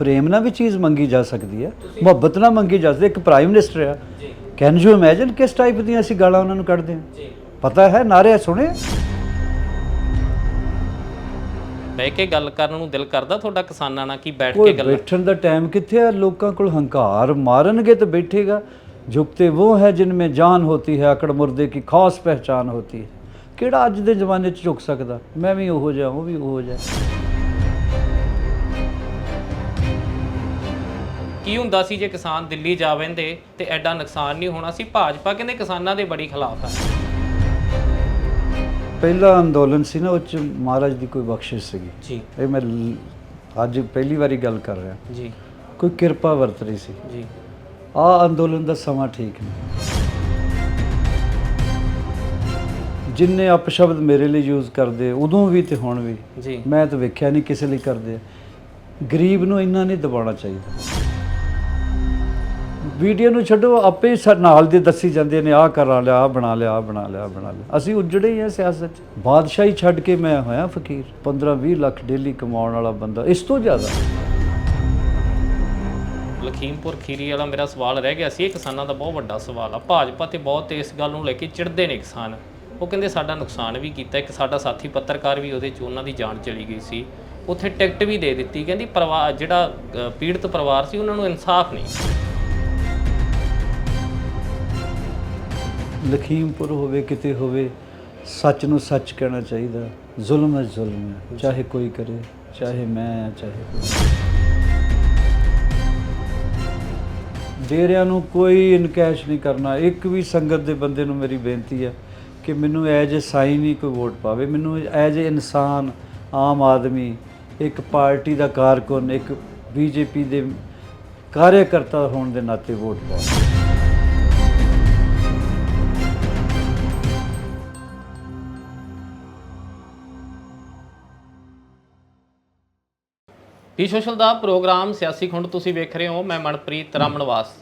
ਪ੍ਰੇਮ ਨਾਲ ਵੀ ਚੀਜ਼ ਮੰਗੀ ਜਾ ਸਕਦੀ ਹੈ ਮੁਹੱਬਤ ਨਾਲ ਮੰਗੀ ਜਾ ਸਕਦੀ ਹੈ ਇੱਕ ਪ੍ਰਾਈਮ ਮਿਨਿਸਟਰ ਆ। ਕੈਨ ਯੂ ਇਮੇਜਿਨ ਕਿਸ ਟਾਈਪ ਦੀਆਂ ਅਸੀਂ ਗਾਲਾਂ ਉਹਨਾਂ ਨੂੰ ਕੱਢਦੇ ਹਾਂ? ਜੀ। ਪਤਾ ਹੈ ਨਾਰੇ ਸੁਣੇ? ਬਹਿ ਕੇ ਗੱਲ ਕਰਨ ਨੂੰ ਦਿਲ ਕਰਦਾ ਤੁਹਾਡਾ ਕਿਸਾਨਾਂ ਨਾਲ ਕੀ ਬੈਠ ਕੋਈ ਕੇ ਗੱਲ ਬੈਠਣ ਦਾ ਟਾਈਮ ਕਿੱਥੇ ਹੈ ਲੋਕਾਂ ਕੋਲ ਹੰਕਾਰ ਮਾਰਨਗੇ ਤਾਂ ਬੈਠੇਗਾ। ਝੁਕਤੇ ਉਹ ਹੈ ਜਿਨ ਮੇਂ ਜਾਨ ਹੋਤੀ ਹੈ ਅਕੜ ਮੁਰਦੇ ਕੀ ਖਾਸ ਪਹਿਚਾਨ ਹੋਤੀ ਹੈ। ਕਿਹੜਾ ਅੱਜ ਦੇ ਜ਼ਮਾਨੇ 'ਚ ਝੁਕ ਸਕਦਾ? ਮੈਂ ਵੀ ਉਹੋ ਜਿਹਾ ਉਹ ਵੀ ਉਹੋ ਜਿਹਾ। ਕੀ ਹੁੰਦਾ ਸੀ ਜੇ ਕਿਸਾਨ ਦਿੱਲੀ ਜਾ ਵੰਦੇ ਤੇ ਐਡਾ ਨੁਕਸਾਨ ਨਹੀਂ ਹੋਣਾ ਸੀ? ਭਾਜਪਾ ਕਹਿੰਦੇ ਕਿਸਾਨਾਂ ਦੇ ਬੜੀ ਖਿਲਾਫ ਹੈ ਪਹਿਲਾ ਅੰਦੋਲਨ ਸੀ ਨਾ ਉਹ 'ਚ ਮਹਾਰਾਜ ਦੀ ਕੋਈ ਬਖਸ਼ਿਸ਼ ਸੀਗੀ। ਜੀ। ਇਹ ਮੈਂ ਲ- ਅੱਜ ਪਹਿਲੀ ਵਾਰੀ ਗੱਲ ਕਰ ਰਿਹਾ। ਜੀ। ਕੋਈ ਕਿਰਪਾ ਵਰਤ ਰਹੀ ਸੀ। ਜੀ। ਆ ਅੰਦੋਲਨ ਦਾ ਸਮਾਂ ਠੀਕ ਨਹੀਂ। ਜਿੰਨੇ ਅਪਸ਼ਬਦ ਮੇਰੇ ਲਈ ਯੂਜ਼ ਕਰਦੇ ਉਦੋਂ ਵੀ ਤੇ ਹੁਣ ਵੀ ਜੀ। ਮੈਂ ਤਾਂ ਵੇਖਿਆ ਨਹੀਂ ਕਿਸੇ ਲਈ ਕਰਦੇ। ਗਰੀਬ ਨੂੰ ਇੰਨਾ ਨਹੀਂ ਦਬਾਉਣਾ ਚਾਹੀਦਾ। ਵੀਡੀਓ ਨੂੰ ਛੱਡੋ, ਆਪੇ ਨਾਲ ਦੇ ਦੱਸੀ ਜਾਂਦੇ ਨੇ, ਆਹ ਕਰਾ ਲਿਆ, ਆਹ ਬਣਾ ਲਿਆ, ਆਹ ਬਣਾ ਲਿਆ, ਆਹ ਬਣਾ ਲਿਆ। ਅਸੀਂ ਉੱਜੜੇ ਹੀ ਆ ਸਿਆਸਤ 'ਚ। ਬਾਦਸ਼ਾਹੀ ਛੱਡ ਕੇ ਮੈਂ ਹੋਇਆ ਫਕੀਰ। 15 20 ਲੱਖ ਡੇਲੀ ਕਮਾਉਣ ਵਾਲਾ ਬੰਦਾ, ਇਸ ਤੋਂ ਜ਼ਿਆਦਾ। ਲਖੀਮਪੁਰ ਖੀਰੀ ਵਾਲਾ ਮੇਰਾ ਸਵਾਲ ਰਹਿ ਗਿਆ ਸੀ, ਇਹ ਕਿਸਾਨਾਂ ਦਾ ਬਹੁਤ ਵੱਡਾ ਸਵਾਲ ਆ। ਭਾਜਪਾ ਤੇ ਬਹੁਤ ਇਸ ਗੱਲ ਨੂੰ ਲੈ ਕੇ ਚਿੜਦੇ ਨੇ ਕਿਸਾਨ। ਉਹ ਕਹਿੰਦੇ ਸਾਡਾ ਨੁਕਸਾਨ ਵੀ ਕੀਤਾ, ਇੱਕ ਸਾਡਾ ਸਾਥੀ ਪੱਤਰਕਾਰ ਵੀ ਉਹਦੇ ਚ ਉਹਨਾਂ ਦੀ ਜਾਨ ਚਲੀ ਗਈ ਸੀ। ਉੱਥੇ ਟਿਕਟ ਵੀ ਦੇ ਦਿੱਤੀ, ਕਹਿੰਦੀ ਪਰਿਵਾਰ ਜਿਹੜਾ ਪੀੜਤ ਪਰਿਵਾਰ ਸੀ, ਉਹਨਾਂ ਨੂੰ ਇਨਸਾਫ ਨਹੀਂ। ਲਖੀਮਪੁਰ ਹੋਵੇ ਕਿਤੇ ਹੋਵੇ ਸੱਚ ਨੂੰ ਸੱਚ ਕਹਿਣਾ ਚਾਹੀਦਾ ਜ਼ੁਲਮ ਹੈ ਜ਼ੁਲਮ ਹੈ ਚਾਹੇ ਕੋਈ ਕਰੇ ਚਾਹੇ ਮੈਂ ਹਾਂ, ਚਾਹੇ ਡੇਰਿਆਂ ਨੂੰ ਕੋਈ ਇਨਕੈਸ਼ ਨਹੀਂ ਕਰਨਾ। ਇੱਕ ਵੀ ਸੰਗਤ ਦੇ ਬੰਦੇ ਨੂੰ ਮੇਰੀ ਬੇਨਤੀ ਹੈ ਕਿ ਮੈਨੂੰ ਐਜ ਏ ਸਾਈਨ ਹੀ ਕੋਈ ਵੋਟ ਪਾਵੇ। ਮੈਨੂੰ ਐਜ ਏ ਇਨਸਾਨ ਆਮ ਆਦਮੀ ਇੱਕ ਪਾਰਟੀ ਦਾ ਕਾਰਕੁਨ ਇੱਕ ਬੀਜੇਪੀ ਦੇ ਕਾਰਜਕਰਤਾ ਹੋਣ ਦੇ ਨਾਤੇ ਵੋਟ ਪਾਓ। ਟੀ ਸੋਸ਼ਲ ਦਾ ਪ੍ਰੋਗਰਾਮ ਸਿਆਸੀ ਖੁੰਡ ਤੁਸੀਂ ਵੇਖ ਰਹੇ ਹੋ? ਮੈਂ ਮਨਪ੍ਰੀਤ ਰਾਮਨਵਾਸ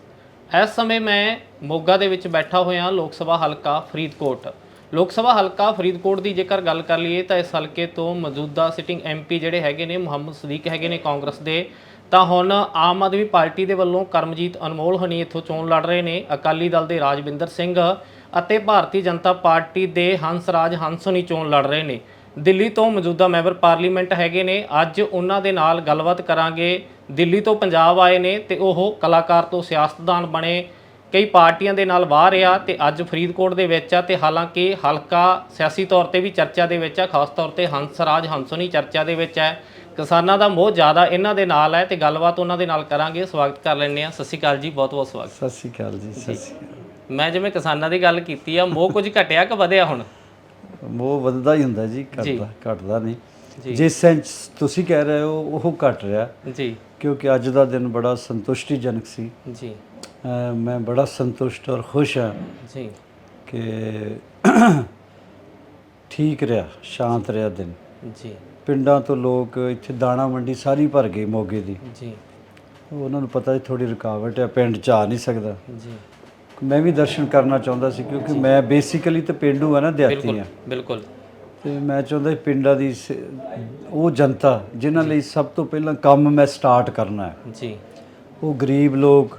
ਇਸ ਸਮੇਂ ਮੈਂ ਮੋਗਾ ਦੇ ਵਿੱਚ ਬੈਠਾ ਹੋਇਆ ਲੋਕ ਸਭਾ ਹਲਕਾ ਫਰੀਦਕੋਟ। ਲੋਕ ਸਭਾ ਹਲਕਾ ਫਰੀਦਕੋਟ ਦੀ ਜੇਕਰ ਗੱਲ ਕਰ ਲਈਏ ਤਾਂ ਇਸ ਹਲਕੇ ਤੋਂ ਮੌਜੂਦਾ ਸਿਟਿੰਗ ਐਮਪੀ ਜਿਹੜੇ ਹੈਗੇ ਨੇ, ਮੁਹੰਮਦ ਸਦੀਕ ਹੈਗੇ ਨੇ ਕਾਂਗਰਸ ਦੇ, ਤਾਂ ਹੁਣ ਆਮ ਆਦਮੀ ਪਾਰਟੀ ਦੇ ਵੱਲੋਂ ਕਰਮਜੀਤ ਅਨਮੋਲ ਹਨੀ ਇੱਥੋਂ ਚੋਣ ਲੜ ਰਹੇ ਨੇ। ਅਕਾਲੀ ਦਲ ਦੇ ਰਾਜਵਿੰਦਰ ਸਿੰਘ ਅਤੇ ਭਾਰਤੀ ਜਨਤਾ ਪਾਰਟੀ ਦੇ ਹੰਸਰਾਜ ਹੰਸਨੀ ਚੋਣ ਲੜ ਰਹੇ ਨੇ। ਦਿੱਲੀ ਤੋਂ ਮੌਜੂਦਾ ਮੈਂਬਰ ਪਾਰਲੀਮੈਂਟ ਹੈਗੇ ਨੇ। ਅੱਜ ਉਹਨਾਂ ਦੇ ਨਾਲ ਗੱਲਬਾਤ ਕਰਾਂਗੇ। ਦਿੱਲੀ ਤੋਂ ਪੰਜਾਬ ਆਏ ਨੇ ਤੇ ਉਹ ਕਲਾਕਾਰ ਤੋਂ ਸਿਆਸਤਦਾਨ ਬਣੇ। ਕਈ ਪਾਰਟੀਆਂ ਦੇ ਨਾਲ ਬਾਹਰ ਆ ਤੇ ਅੱਜ ਫਰੀਦਕੋਟ ਦੇ ਵਿੱਚ ਆ ਤੇ ਹਾਲਾਂਕਿ ਹਲਕਾ ਸਿਆਸੀ ਤੌਰ ਤੇ ਵੀ ਚਰਚਾ ਦੇ ਵਿੱਚ ਆ ਖਾਸ ਤੌਰ ਤੇ ਹੰਸਰਾਜ ਹੰਸਨੀ ਚਰਚਾ ਦੇ ਵਿੱਚ ਹੈ ਕਿਸਾਨਾਂ ਦਾ ਮੋਹ ਜ਼ਿਆਦਾ ਇਹਨਾਂ ਦੇ ਨਾਲ ਹੈ ਤੇ ਗੱਲਬਾਤ ਉਹਨਾਂ ਦੇ ਨਾਲ ਕਰਾਂਗੇ। ਸਵਾਗਤ ਕਰ ਲੈਂਦੇ ਆ ਸਤਿ ਸ਼੍ਰੀ ਅਕਾਲ ਜੀ ਬਹੁਤ ਬਹੁਤ ਸਵਾਗਤ। ਸਤਿ ਸ਼੍ਰੀ ਅਕਾਲ ਜੀ ਸਤਿ ਸ਼੍ਰੀ ਅਕਾਲ। ਮੈਂ ਜਿਵੇਂ ਕਿਸਾਨਾਂ ਦੀ ਗੱਲ ਕੀਤੀ ਆ ਮੋਹ ਕੁਝ ਘਟਿਆ ਕਿ ਵਧਿਆ ਹੁਣ? ਉਹ ਵੱਧਦਾ ਹੀ ਹੁੰਦਾ ਜੀ। ਘਟਦਾ ਘਟਦਾ। ਨਹੀਂ। ਜਿਸ ਸੈਂਸ ਤੁਸੀਂ ਕਹਿ ਰਹੇ ਹੋ ਉਹ ਘਟ ਰਿਹਾ। ਜੀ। ਕਿਉਂਕਿ ਅੱਜ ਦਾ ਦਿਨ ਬੜਾ ਸੰਤੁਸ਼ਟੀਜਨਕ ਸੀ। ਜੀ। ਮੈਂ ਬੜਾ ਸੰਤੁਸ਼ਟ ਔਰ ਖੁਸ਼ ਹਾਂ ਜੀ। ਕਿ ਠੀਕ ਰਿਹਾ ਸ਼ਾਂਤ ਰਿਹਾ ਦਿਨ। ਜੀ। ਪਿੰਡਾਂ ਤੋਂ ਲੋਕ ਇੱਥੇ ਦਾਣਾ ਮੰਡੀ ਸਾਰੀ ਭਰ ਗਈ ਮੋਗੇ ਦੀ। ਜੀ। ਉਹਨਾਂ ਨੂੰ ਪਤਾ ਥੋੜੀ ਰੁਕਾਵਟ ਹੈ ਪਿੰਡ ਚ ਆ ਨਹੀਂ ਸਕਦਾ। ਜੀ। ਮੈਂ ਵੀ ਦਰਸ਼ਨ ਕਰਨਾ ਚਾਹੁੰਦਾ ਸੀ ਕਿਉਂਕਿ ਮੈਂ ਬੇਸਿਕਲੀ ਤੇ ਪਿੰਡੂ ਆ ਨਾ ਦਿਹਾਤੀ ਆ ਬਿਲਕੁਲ। ਤੇ ਮੈਂ ਚਾਹੁੰਦਾ ਸੀ ਪਿੰਡਾਂ ਦੀ ਸ- ਉਹ ਜਨਤਾ ਜਿਨ੍ਹਾਂ ਲਈ ਸਭ ਤੋਂ ਪਹਿਲਾਂ ਕੰਮ ਮੈਂ ਸਟਾਰਟ ਕਰਨਾ ਹੈ। ਜੀ। ਉਹ ਗਰੀਬ ਲੋਕ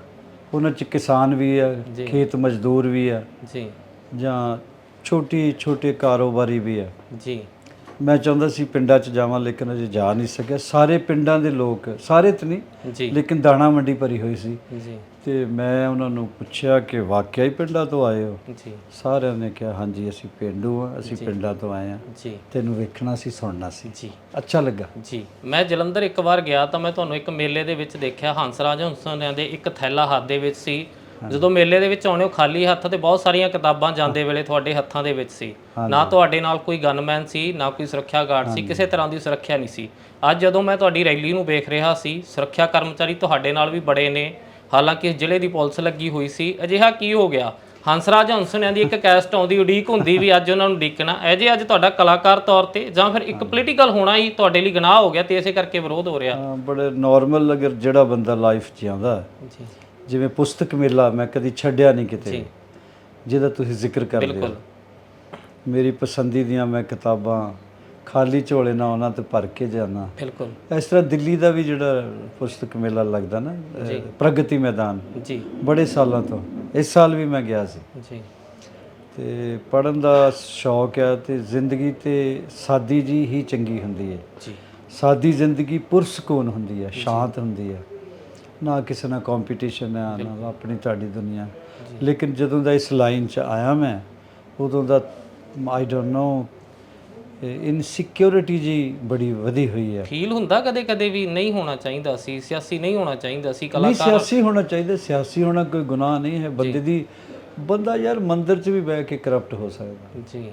ਉਹਨਾਂ ਚ ਕਿਸਾਨ ਵੀ ਆ ਜੀ। ਖੇਤ ਮਜ਼ਦੂਰ ਵੀ ਆ ਜੀ। ਜਾਂ ਛੋਟੀ ਛੋਟੇ ਕਾਰੋਬਾਰੀ ਵੀ ਆ ਜੀ। ਮੈਂ ਚਾਹੁੰਦਾ ਸੀ ਪਿੰਡਾਂ 'ਚ ਜਾਵਾਂ ਲੇਕਿਨ ਅਜੇ ਜਾ ਨਹੀਂ ਸਕਿਆ। ਸਾਰੇ ਪਿੰਡਾਂ ਦੇ ਲੋਕ ਸਾਰੇ ਤਾਂ ਨਹੀਂ ਜੀ। ਲੇਕਿਨ ਦਾਣਾ ਮੰਡੀ ਭਰੀ ਹੋਈ ਸੀ। ਜੀ। ਤੇ ਮੈਂ ਉਹਨਾਂ ਨੂੰ ਪੁੱਛਿਆ ਕਿ ਵਾਕਿਆ ਹੀ ਪਿੰਡਾਂ ਤੋਂ ਆਏ ਹੋ? ਜੀ। ਸਾਰਿਆਂ ਨੇ ਕਿਹਾ ਹਾਂਜੀ ਅਸੀਂ ਪਿੰਡੂ ਆ ਅਸੀਂ ਪਿੰਡਾਂ ਤੋਂ ਆਏ ਆ ਜੀ। ਤੈਨੂੰ ਵੇਖਣਾ ਸੀ ਸੁਣਨਾ ਸੀ। ਜੀ। ਅੱਛਾ ਲੱਗਾ। ਜੀ। ਮੈਂ ਜਲੰਧਰ ਇੱਕ ਵਾਰ ਗਿਆ ਤਾਂ ਮੈਂ ਤੁਹਾਨੂੰ ਇੱਕ ਮੇਲੇ ਦੇ ਵਿੱਚ ਦੇਖਿਆ। ਹੰਸਰਾਜ ਹੰਸਨਿਆਂ ਦੇ ਇੱਕ ਥੈਲਾ ਹੱਥ ਦੇ ਵਿੱਚ ਸੀ। ਜਦੋਂ ਮੇਲੇ ਦੇ ਵਿੱਚ ਆਉਣੇ ਹੋ ਖਾਲੀ ਹੱਥ ਤੇ ਬਹੁਤ ਸਾਰੀਆਂ ਕਿਤਾਬਾਂ ਜਾਂਦੇ ਵੇਲੇ ਤੁਹਾਡੇ ਹੱਥਾਂ ਦੇ ਵਿੱਚ ਸੀ। ਨਾ ਤੁਹਾਡੇ ਨਾਲ ਕੋਈ ਗਨਮੈਨ ਸੀ ਨਾ ਕੋਈ ਸੁਰੱਖਿਆ ਗਾਰਡ ਸੀ ਕਿਸੇ ਤਰ੍ਹਾਂ ਦੀ ਸੁਰੱਖਿਆ ਨਹੀਂ ਸੀ। ਅੱਜ ਜਦੋਂ ਮੈਂ ਤੁਹਾਡੀ ਰੈਲੀ ਨੂੰ ਵੇਖ ਰਿਹਾ ਸੀ ਸੁਰੱਖਿਆ ਕਰਮਚਾਰੀ ਤੁਹਾਡੇ ਨਾਲ ਵੀ ਬੜੇ ਨੇ। ਹਾਲਾਂਕਿ ਇਸ ਜ਼ਿਲ੍ਹੇ ਦੀ ਪੁਲਿਸ ਲੱਗੀ ਹੋਈ ਸੀ। ਅਜਿਹਾ ਕੀ ਹੋ ਗਿਆ? ਹੰਸਰਾਜ ਹੰਸਨਿਆਂ ਦੀ ਇੱਕ ਕੈਸਟ ਆਉਂਦੀ ਉਡੀਕ ਹੁੰਦੀ ਵੀ ਅੱਜ ਉਹਨਾਂ ਨੂੰ ਉਡੀਕਣਾ। ਐ ਜੇ ਅੱਜ ਤੁਹਾਡਾ ਕਲਾਕਾਰ ਤੌਰ ਤੇ ਜਾਂ ਫਿਰ ਇੱਕ ਪੋਲੀਟੀਕਲ ਹੋਣਾ ਹੀ ਤੁਹਾਡੇ ਲਈ ਗੁਨਾਹ ਹੋ ਗਿਆ ਤੇ ਇਸੇ ਕਰਕੇ ਵਿਰੋਧ ਹੋ ਰਿਹਾ। ਹਾਂ, ਬੜੇ ਨਾਰਮਲ ਅਗਰ ਜਿਹੜਾ ਬੰਦਾ ਲਾਈਫ 'ਚ ਆਉਂਦਾ ਜੀ। ਜਿਵੇਂ ਪੁਸਤਕ ਮੇਲਾ ਮੈਂ ਕਦੀ ਛੱਡਿਆ ਨਹੀਂ ਕਿਤੇ ਜੀ। ਜਿਹਦਾ ਤੁਸੀਂ ਜ਼ਿਕਰ ਕਰਦੇ ਹੋ। ਬਿਲਕੁਲ। ਮੇਰੀ ਪਸੰਦੀ ਦੀਆਂ ਮੈਂ ਕਿਤਾਬਾਂ ਖਾਲੀ ਝੋਲੇ ਨਾਲ ਉਹਨਾਂ ਤੇ ਭਰ ਕੇ ਜਾਣਾ। ਬਿਲਕੁਲ। ਇਸ ਤਰ੍ਹਾਂ ਦਿੱਲੀ ਦਾ ਵੀ ਜਿਹੜਾ ਪੁਸਤਕ ਮੇਲਾ ਲੱਗਦਾ ਨਾ ਪ੍ਰਗਤੀ ਮੈਦਾਨ। ਜੀ। ਬੜੇ ਸਾਲਾਂ ਤੋਂ। ਇਸ ਸਾਲ ਵੀ ਮੈਂ ਗਿਆ ਸੀ। ਜੀ। ਤੇ ਪੜਨ ਦਾ ਸ਼ੌਕ ਹੈ ਤੇ ਜ਼ਿੰਦਗੀ ਤੇ ਸਾਦੀ ਜੀ ਹੀ ਚੰਗੀ ਹੁੰਦੀ ਹੈ ਜੀ। ਸਾਦੀ ਜ਼ਿੰਦਗੀ ਪੁਰਸਕੂਨ ਹੁੰਦੀ ਹੈ ਸ਼ਾਂਤ ਹੁੰਦੀ ਹੈ ਨਾ ਕਿਸੇ ਨਾਲ ਕੰਪੀਟੀਸ਼ਨ ਹੈ ਨਾ ਆਪਣੀ ਤੁਹਾਡੀ ਦੁਨੀਆ। ਲੇਕਿਨ ਜਦੋਂ ਦਾ ਇਸ ਲਾਈਨ 'ਚ ਆਇਆ ਮੈਂ ਉਦੋਂ ਦਾ ਆਈ ਡੋਨਟ ਨੋ ਇਨਸਿਕਿਉਰਿਟੀ ਜੀ ਬੜੀ ਵਧੀ ਹੋਈ ਹੈ। ਫੀਲ ਹੁੰਦਾ ਕਦੇ ਕਦੇ ਵੀ ਨਹੀਂ ਹੋਣਾ ਚਾਹੀਦਾ ਸੀ ਸਿਆਸੀ ਨਹੀਂ ਹੋਣਾ ਚਾਹੀਦਾ ਸੀ ਨਹੀਂ ਕਲਾਕਾਰ ਸਿਆਸੀ ਹੋਣਾ ਚਾਹੀਦਾ ਸਿਆਸੀ ਹੋਣਾ ਕੋਈ ਗੁਨਾਹ ਨਹੀਂ ਹੈ। ਬੰਦੇ ਦੀ ਬੰਦਾ ਯਾਰ ਮੰਦਿਰ 'ਚ ਵੀ ਬਹਿ ਕੇ ਕਰਪਟ ਹੋ ਸਕਦਾ। ਜੀ।